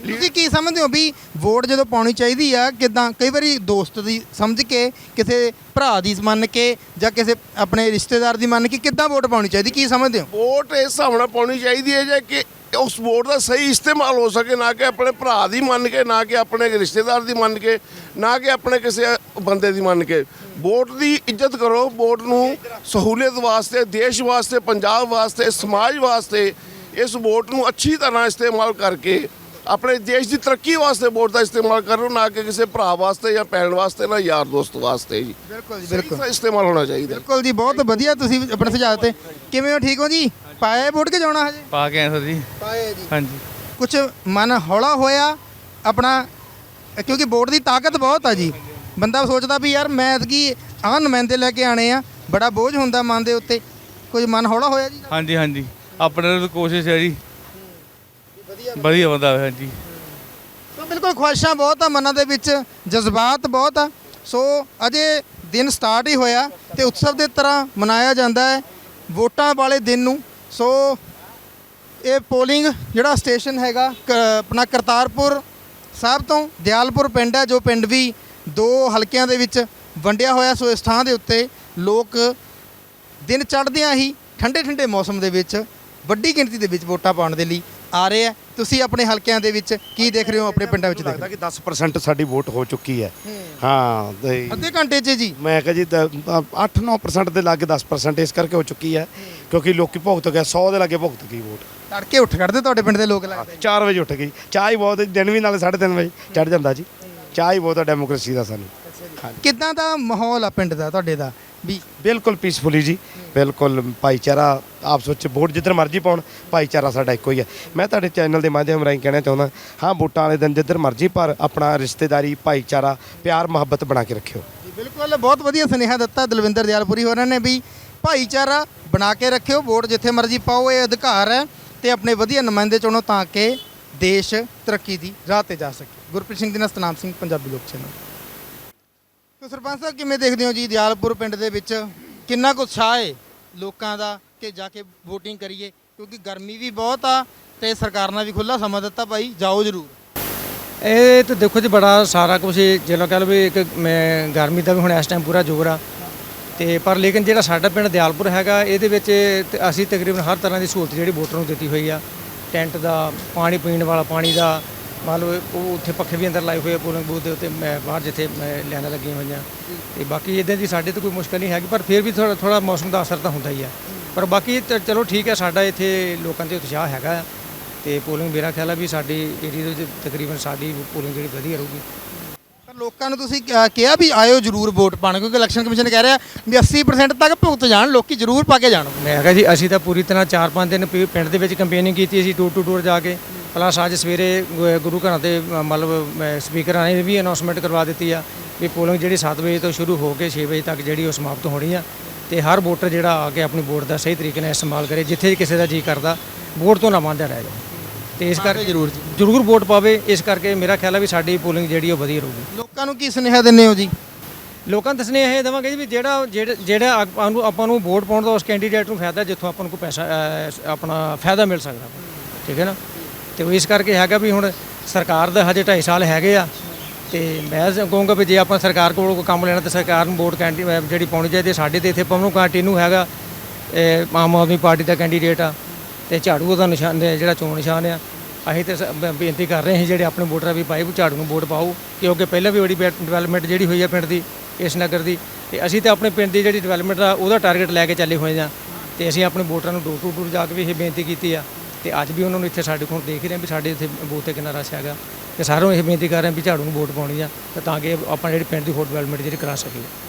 ਤੁਸੀਂ ਕੀ ਸਮਝਦੇ ਹੋ ਵੀ ਵੋਟ ਜਦੋਂ ਪਾਉਣੀ ਚਾਹੀਦੀ ਆ, ਕਿਦਾਂ? ਕਈ ਵਾਰੀ ਦੋਸਤ ਦੀ ਸਮਝ ਕੇ, ਕਿਸੇ ਭਰਾ ਦੀ ਮੰਨ ਕੇ, ਜਾਂ ਕਿਸੇ ਆਪਣੇ ਰਿਸ਼ਤੇਦਾਰ ਦੀ ਮੰਨ ਕੇ ਕਿੱਦਾਂ ਵੋਟ ਪਾਉਣੀ ਚਾਹੀਦੀ? ਕੀ ਸਮਝਦੇ ਹੋ? ਵੋਟ ਇਸ ਹਿਸਾਬ ਨਾਲ ਪਾਉਣੀ ਚਾਹੀਦੀ ਹੈ ਜੇ ਕਿ ਉਸ ਵੋਟ ਦਾ ਸਹੀ ਇਸਤੇਮਾਲ ਹੋ ਸਕੇ, ਨਾ ਕਿ ਆਪਣੇ ਭਰਾ ਦੀ ਮੰਨ ਕੇ, ਨਾ ਕਿ ਆਪਣੇ ਰਿਸ਼ਤੇਦਾਰ ਦੀ ਮੰਨ ਕੇ, ਨਾ ਕਿ ਆਪਣੇ ਕਿਸੇ ਬੰਦੇ ਦੀ ਮੰਨ ਕੇ। ਵੋਟ ਦੀ ਇੱਜ਼ਤ ਕਰੋ, ਵੋਟ ਨੂੰ ਸਹੂਲੀਅਤ ਵਾਸਤੇ, ਦੇਸ਼ ਵਾਸਤੇ, ਪੰਜਾਬ ਵਾਸਤੇ, ਸਮਾਜ ਵਾਸਤੇ ਇਸ ਵੋਟ ਨੂੰ ਅੱਛੀ ਤਰ੍ਹਾਂ ਇਸਤੇਮਾਲ ਕਰਕੇ ਆਪਣੇ ਦੇਸ਼ ਦੀ ਤਰੱਕੀ ਵਾਸਤੇ ਵੋਟ ਦਾ ਇਸਤੇਮਾਲ ਕਰੋ ਨਾ ਕਿ ਕਿਸੇ ਭਰਾ ਵਾਸਤੇ ਜਾਂ ਭੈਣ ਵਾਸਤੇ ਨਾ ਯਾਰ ਦੋਸਤ ਵਾਸਤੇ ਜੀ। ਬਿਲਕੁਲ ਜੀ ਬਿਲਕੁਲ। ਇਸਤੇਮਾਲ ਹੋਣਾ ਚਾਹੀਦਾ। ਬਿਲਕੁਲ ਜੀ ਬਹੁਤ ਵਧੀਆ ਤੁਸੀਂ ਆਪਣੇ ਸੁਝਾਅ ਤੇ ਕਿਵੇਂ ਹੋ ਠੀਕ ਹੋ ਜੀ? ਪਾਏ ਵੋਟ ਕੇ ਜਾਣਾ ਹਜੇ? ਪਾ ਕੇ ਆਏ ਸਰ ਜੀ। ਪਾਏ ਜੀ। ਹਾਂਜੀ। ਕੁਝ ਮਨ ਹੌਲਾ ਹੋਇਆ ਆਪਣਾ ਕਿਉਂਕਿ ਵੋਟ ਦੀ ਤਾਕਤ ਬਹੁਤ ਆ ਜੀ। ਬੰਦਾ ਸੋਚਦਾ ਵੀ ਯਾਰ ਮੈਂ ਐਤਕੀ ਆਹ ਨੁਮਾਇੰਦੇ ਲੈ ਕੇ ਆਣੇ ਆ ਬੜਾ ਬੋਝ ਹੁੰਦਾ ਮਨ ਦੇ ਉੱਤੇ। ਕੁਝ ਮਨ ਹੌਲਾ ਹੋਇਆ ਜੀ? ਹਾਂਜੀ ਹਾਂਜੀ। ਆਪਣੇ ਕੋਸ਼ਿਸ਼ ਹੈ ਜੀ। ਵਧੀਆ ਬੰਦਾ। ਹੈ ਹਾਂਜੀ। ਤਾਂ ਬਿਲਕੁਲ ਖੁਆਇਸ਼ਾਂ ਬਹੁਤ ਆ ਮਨਾਂ ਦੇ ਵਿੱਚ ਜਜ਼ਬਾਤ ਬਹੁਤ ਆ। ਸੋ ਅਜੇ ਦਿਨ ਸਟਾਰਟ ਹੀ ਹੋਇਆ ਤੇ ਉਤਸਵ ਦੇ ਤਰ੍ਹਾਂ ਮਨਾਇਆ ਜਾਂਦਾ ਹੈ ਵੋਟਾਂ ਵਾਲੇ ਦਿਨ ਨੂੰ। ਸੋ ਇਹ ਪੋਲਿੰਗ ਜਿਹੜਾ ਸਟੇਸ਼ਨ ਹੈਗਾ ਆਪਣਾ ਕਰਤਾਰਪੁਰ ਸਾਹਿਬ ਤੋਂ ਦਿਆਲਪੁਰ ਪਿੰਡ ਹੈ ਜੋ ਪਿੰਡ ਵੀ ਦੋ ਹਲਕਿਆਂ ਦੇ ਵਿੱਚ ਵੰਡਿਆ ਹੋਇਆ। ਸੋ ਇਸ ਥਾਂ ਦੇ ਉੱਤੇ ਲੋਕ ਦਿਨ ਚੜ੍ਹਦਿਆਂ ਹੀ ਠੰਡੇ ਠੰਡੇ ਮੌਸਮ ਦੇ ਵਿੱਚ ਵੱਡੀ ਗਿਣਤੀ ਦੇ ਵਿੱਚ ਵੋਟਾਂ ਪਾਉਣ ਦੇ ਲਈ ਆ ਰਹੇ ਆ। ਤੁਸੀਂ ਆਪਣੇ ਹਲਕਿਆਂ ਦੇ ਵਿੱਚ ਕੀ ਦੇਖ ਰਹੇ ਹੋ ਆਪਣੇ ਪਿੰਡਾਂ ਵਿੱਚ ਦੇਖ ਲੱਗਦਾ ਕਿ 10% ਸਾਡੀ ਵੋਟ ਹੋ ਚੁੱਕੀ ਹੈ। ਹਾਂ। ਤੇ ਅੱਧੇ ਘੰਟੇ 'ਚ ਜੀ। ਮੈਂ ਕਹਾਂ ਜੀ 8-9% ਦੇ ਲਾਗੇ 10% ਇਸ ਕਰਕੇ ਹੋ ਚੁੱਕੀ ਹੈ ਕਿਉਂਕਿ ਲੋਕੀ ਭੁਗਤ ਗਏ 100 ਦੇ ਲਾਗੇ ਭੁਗਤ ਗਈ ਵੋਟ। ਤੜਕੇ ਉੱਠ ਖੜਦੇ ਤੁਹਾਡੇ ਪਿੰਡ ਦੇ ਲੋਕ ਲੱਗਦੇ 4 ਵਜੇ ਉੱਠ ਗਈ। ਚਾਹ ਹੀ ਬਹੁਤ ਦਿਨ ਵੀ ਨਾਲੇ 3:30 ਵਜੇ ਚੜ ਜਾਂਦਾ ਜੀ। ਚਾਹ ਹੀ ਬਹੁਤ ਡੈਮੋਕ੍ਰੇਸੀ ਦਾ ਸਾਨੂੰ। ਕਿੱਦਾਂ ਦਾ ਮਾਹੌਲ ਆ ਪਿੰਡ ਦਾ ਤੁਹਾਡੇ ਦਾ? ਵੀ ਬਿਲਕੁਲ ਪੀਸਫੁਲੀ ਜੀ। ਬਿਲਕੁਲ ਭਾਈਚਾਰਾ ਆਪਸ ਵਿੱਚ ਵੋਟ ਜਿੱਧਰ ਮਰਜ਼ੀ ਪਾਉਣ, ਭਾਈਚਾਰਾ ਸਾਡਾ ਇੱਕੋ ਹੀ ਹੈ। ਮੈਂ ਤੁਹਾਡੇ ਚੈਨਲ ਦੇ ਮਾਧਿਅਮ ਰਾਹੀਂ ਕਹਿਣਾ ਚਾਹੁੰਦਾ, ਹਾਂ, ਵੋਟਾਂ ਵਾਲੇ ਦਿਨ ਜਿੱਧਰ ਮਰਜ਼ੀ ਪਰ ਆਪਣਾ ਰਿਸ਼ਤੇਦਾਰੀ, ਭਾਈਚਾਰਾ, ਪਿਆਰ, ਮੁਹੱਬਤ ਬਣਾ ਕੇ ਰੱਖਿਓ। ਬਿਲਕੁਲ, ਬਹੁਤ ਵਧੀਆ ਸੁਨੇਹਾ ਦਿੱਤਾ ਦਲਵਿੰਦਰ ਦਿਆਲਪੁਰੀ ਹੋਰਾਂ ਨੇ ਵੀ ਭਾਈਚਾਰਾ ਬਣਾ ਕੇ ਰੱਖਿਓ, ਵੋਟ ਜਿੱਥੇ ਮਰਜ਼ੀ ਪਾਓ, ਇਹ ਅਧਿਕਾਰ ਹੈ ਤੇ ਆਪਣੇ ਵਧੀਆ ਨੁਮਾਇੰਦੇ ਚੁਣੋ ਤਾਂ ਕਿ ਦੇਸ਼ ਤਰੱਕੀ ਦੀ ਰਾਹ ਤੇ ਜਾ ਸਕੇ। ਗੁਰਪ੍ਰੀਤ ਸਿੰਘ ਦੀ ਨਾਲ ਸਿੰਘ, ਪੰਜਾਬੀ ਲੋਕ ਚੈਨਲ। ਤੇ ਸਰਪੰਚ ਸਾਹਿਬ, ਕਿਵੇਂ ਦੇਖਦੇ ਹੋ ਜੀ, ਦਿਆਲਪੁਰ ਪਿੰਡ ਦੇ ਵਿੱਚ ਕਿੰਨਾ ਕੁ ਉਤਸ਼ਾਹ ਹੈ? ਲੋਕਾਂ ਦਾ ਕਿ ਜਾ ਕੇ VOTING ਕਰੀਏ, ਕਿਉਂਕਿ ਗਰਮੀ ਵੀ ਬਹੁਤ ਆ ਤੇ ਸਰਕਾਰ ਨੇ ਵੀ ਖੁੱਲਾ ਸਮਾਂ ਦਿੱਤਾ ਭਾਈ, ਜਾਓ ਜ਼ਰੂਰ। ਇਹ ਤਾਂ ਦੇਖੋ ਜੀ ਬੜਾ ਸਾਰਾ ਕੁਝ ਜਿਹੜਾ ਕਹ ਲਓ ਵੀ ਇੱਕ ਮੈਂ ਗਰਮੀ ਦਾ ਵੀ ਹੁਣ ਇਸ ਟਾਈਮ ਪੂਰਾ ਜ਼ੋਰ ਆ। ਤੇ ਪਰ ਲੇਕਿਨ ਜਿਹੜਾ ਸਾਡਾ ਪਿੰਡ ਦਿਆਲਪੁਰ ਹੈਗਾ, ਇਹਦੇ ਵਿੱਚ ਅਸੀਂ ਤਕਰੀਬਨ ਹਰ ਤਰ੍ਹਾਂ ਦੀ ਸਹੂਲਤ ਜਿਹੜੀ ਵੋਟਰ ਨੂੰ ਦਿੱਤੀ ਹੋਈ ਆ। ਟੈਂਟ ਦਾ, ਪਾਣੀ ਪੀਣ ਵਾਲਾ ਪਾਣੀ ਦਾ ਮੰਨ ਲਓ ਉਹ ਉੱਥੇ ਪੱਖੇ ਵੀ ਅੰਦਰ ਲਾਏ ਹੋਏ ਆ ਪੋਲਿੰਗ ਬੂਥ ਦੇ ਉੱਤੇ ਮੈਂ ਬਾਹਰ ਜਿੱਥੇ ਮੈਂ ਲੈਣਾ ਲੱਗੀਆਂ ਹੋਈਆਂ। ਤੇ ਬਾਕੀ ਇਦਾਂ ਦੀ ਸਾਡੇ ਤੇ ਕੋਈ ਮੁਸ਼ਕਲ ਨਹੀਂ ਹੈਗੀ ਪਰ ਫਿਰ ਵੀ ਥੋੜਾ ਥੋੜਾ ਮੌਸਮ ਦਾ ਅਸਰ ਤਾਂ ਹੁੰਦਾ ਹੀ ਆ। ਪਰ ਬਾਕੀ ਚਲੋ ਠੀਕ ਹੈ ਸਾਡਾ ਇੱਥੇ ਲੋਕਾਂ ਤੇ ਉਤਸ਼ਾਹ ਹੈਗਾ। ਤੇ ਪੋਲਿੰਗ ਮੇਰਾ ਖਿਆਲ ਆ ਵੀ ਸਾਡੀ ਏਰੀਆ ਦੇ ਵਿੱਚ ਤਕਰੀਬਨ ਸਾਡੀ ਪੋਲਿੰਗ ਜਿਹੜੀ ਵਧੀਆ ਰਹੂਗੀ। ਪਰ ਲੋਕਾਂ ਨੂੰ ਤੁਸੀਂ ਕਿਹਾ- ਵੀ ਆਇਓ ਜ਼ਰੂਰ ਵੋਟ ਪਾਣ ਕਿਉਂਕਿ ਇਲੈਕਸ਼ਨ ਕਮਿਸ਼ਨ ਕਹਿ ਰਿਹਾ ਵੀ 80% ਤੱਕ ਭੁਗਤ ਜਾਣ ਲੋਕੀ ਜ਼ਰੂਰ ਪਾ ਕੇ ਜਾਣ। ਮੈਂ ਕਿਹਾ ਜੀ ਅਸੀਂ ਤਾਂ ਪੂਰੀ ਤਰ੍ਹਾਂ 4-5 ਦਿਨ ਪਿੰਡ ਦੇ ਵਿੱਚ ਕੰਪੇਨਿੰਗ ਕੀਤੀ ਅਸੀਂ ਟੂਰ ਟੂ ਟੂਰ ਜਾ ਕੇ। ਪਲੱਸ ਅੱਜ ਸਵੇਰੇ ਗੁ- ਗੁਰੂ ਘਰਾਂ ਮ- ਮਤਲਬ ਸਪੀਕਰਾਂ ਨੇ ਵੀ ਅਨਾਉਂਸਮੈਂਟ ਕਰਵਾ ਦਿੱਤੀ ਆ ਵੀ ਪੋਲਿੰਗ ਜਿਹੜੀ 7 ਵਜੇ ਤੋਂ ਸ਼ੁਰੂ ਹੋ ਕੇ 6 ਵਜੇ ਤੱਕ ਜਿਹੜੀ ਉਹ ਸਮਾਪਤ ਹੋਣੀ ਆ ਤੇ ਹਰ ਵੋਟਰ ਜਿਹੜਾ ਆ ਕੇ ਆਪਣੀ ਵੋਟ ਦਾ ਸਹੀ ਤਰੀਕੇ ਨਾਲ ਇਸਤੇਮਾਲ ਕਰੇ ਜਿੱਥੇ ਕਿਸੇ ਦਾ ਜੀ ਕਰਦਾ ਵੋਟ ਤੋਂ ਨਾ ਵਾਂਝਾ ਰਹਿ ਜਾਏ ਤੇ ਇਸ ਕਰਕੇ ਜ਼ਰੂਰ ਜ਼ਰੂਰ ਵੋਟ ਪਾਵੇ ਇਸ ਕਰਕੇ ਮੇਰਾ ਖਿਆਲ ਆ ਵੀ ਸਾਡੀ ਪੋਲਿੰਗ ਜਿਹੜੀ ਉਹ ਵਧੀਆ ਰਹੂਗੀ। ਲੋਕਾਂ ਨੂੰ ਕੀ ਸੁਨੇਹਾ ਦਿੰਦੇ ਹੋ ਜੀ? ਲੋਕਾਂ ਨੂੰ ਦੱਸਣੇ ਇਹ ਦੇਵਾਂਗੇ ਜੀ ਵੀ ਜਿਹੜਾ ਜਿਹੜਾ ਜਿਹੜਾ ਆਪਾਂ ਨੂੰ ਆਪਾਂ ਨੂੰ ਵੋਟ ਪਾਉਣ ਦਾ ਉਸ ਕੈਂਡੀਡੇਟ ਨੂੰ ਫਾਇਦਾ ਜਿੱਥੋਂ ਆਪਾਂ ਨੂੰ ਕੋਈ ਪੈਸਾ ਅਹ, ਆਪਣਾ ਫਾਇਦਾ ਮਿਲ ਸਕਦਾ। ਠੀਕ ਹੈ ਨਾ? ਤੇ ਉਹ ਇਸ ਕਰਕੇ ਹੈਗਾ ਵੀ ਹੁਣ ਸਰਕਾਰ ਦਾ ਹਜੇ 2.5 ਸਾਲ ਹੈਗੇ ਆ ਤੇ ਮੈਂ ਕਹੂੰਗਾ ਵੀ ਜੇ ਆਪਾਂ ਸਰਕਾਰ ਕੋਲ ਕੋਈ ਕੰਮ ਲੈਣਾ ਤਾਂ ਸਰਕਾਰ ਨੂੰ ਵੋਟ ਕੈਂਡੀ ਜਿਹੜੀ ਪਾਉਣੀ ਚਾਹੀਦੀ ਸਾਡੇ ਤੇ, ਇੱਥੇ ਪਵਨੂ ਕਾਂਟੀਨੂ ਹੈਗਾ ਆਮ ਆਦਮੀ ਪਾਰਟੀ ਦਾ ਕੈਂਡੀਡੇਟ ਆ ਤੇ ਝਾੜੂ ਦਾ ਨਿਸ਼ਾਨ, ਜਿਹੜਾ ਚੋਣ ਨਿਸ਼ਾਨ ਆ, ਅਸੀਂ ਤੇ ਸ- ਬੇਨਤੀ ਕਰ ਰਹੇ ਹਾਂ ਜਿਹੜੇ ਆਪਣੇ ਵੋਟਰਾਂ ਵੀ ਭਾਈ ਝਾੜੂ ਨੂੰ ਵੋਟ ਪਾਓ, ਕਿਉਂਕਿ ਪਹਿਲਾਂ ਵੀ ਬੜੀ ਡਿਵੈਲਪਮੈਂਟ ਜਿਹੜੀ ਹੋਈ ਆ ਪਿੰਡ ਦੀ, ਇਸ ਨਗਰ ਦੀ, ਤੇ ਅਸੀਂ ਤਾਂ ਆਪਣੇ ਪਿੰਡ ਦੀ ਜਿਹੜੀ ਡਿਵੈਲਪਮੈਂਟ ਆ, ਉਹਦਾ ਟਾਰਗੇਟ ਲੈ ਕੇ ਚੱਲੇ ਹੋਏ ਆ, ਤੇ ਅਸੀਂ ਆਪਣੇ ਵੋਟਰਾਂ ਨੂੰ ਡੋਰ ਟੂ ਡੋਰ ਜਾ ਕੇ ਵੀ ਇਹ ਬੇਨਤੀ ਕੀਤੀ ਆ। ਤੇ ਅੱਜ ਵੀ ਉਹਨਾਂ ਨੂੰ ਇੱਥੇ ਸਾਡੇ ਕੋਲ ਦੇਖ ਰਹੇ ਆ ਵੀ ਸਾਡੇ ਇੱਥੇ ਬੂਥ ਤੇ ਕਿੰਨਾ ਰਸ਼ ਹੈਗਾ। ਤੇ ਸਾਰਿਆਂ ਨੂੰ ਇਹ ਬੇਨਤੀ ਕਰ ਰਹੇ ਆ ਵੀ ਝਾੜੂ ਨੂੰ ਵੋਟ ਪਾਉਣੀ ਆ ਤੇ ਤਾਂ ਕਿ ਆਪਾਂ ਜਿਹੜੀ ਪਿੰਡ ਦੀ ਹੋਰ ਡਿਵੈਲਪਮੈਂਟ ਜਿਹੜੀ ਕਰਾ ਸਕੀਏ।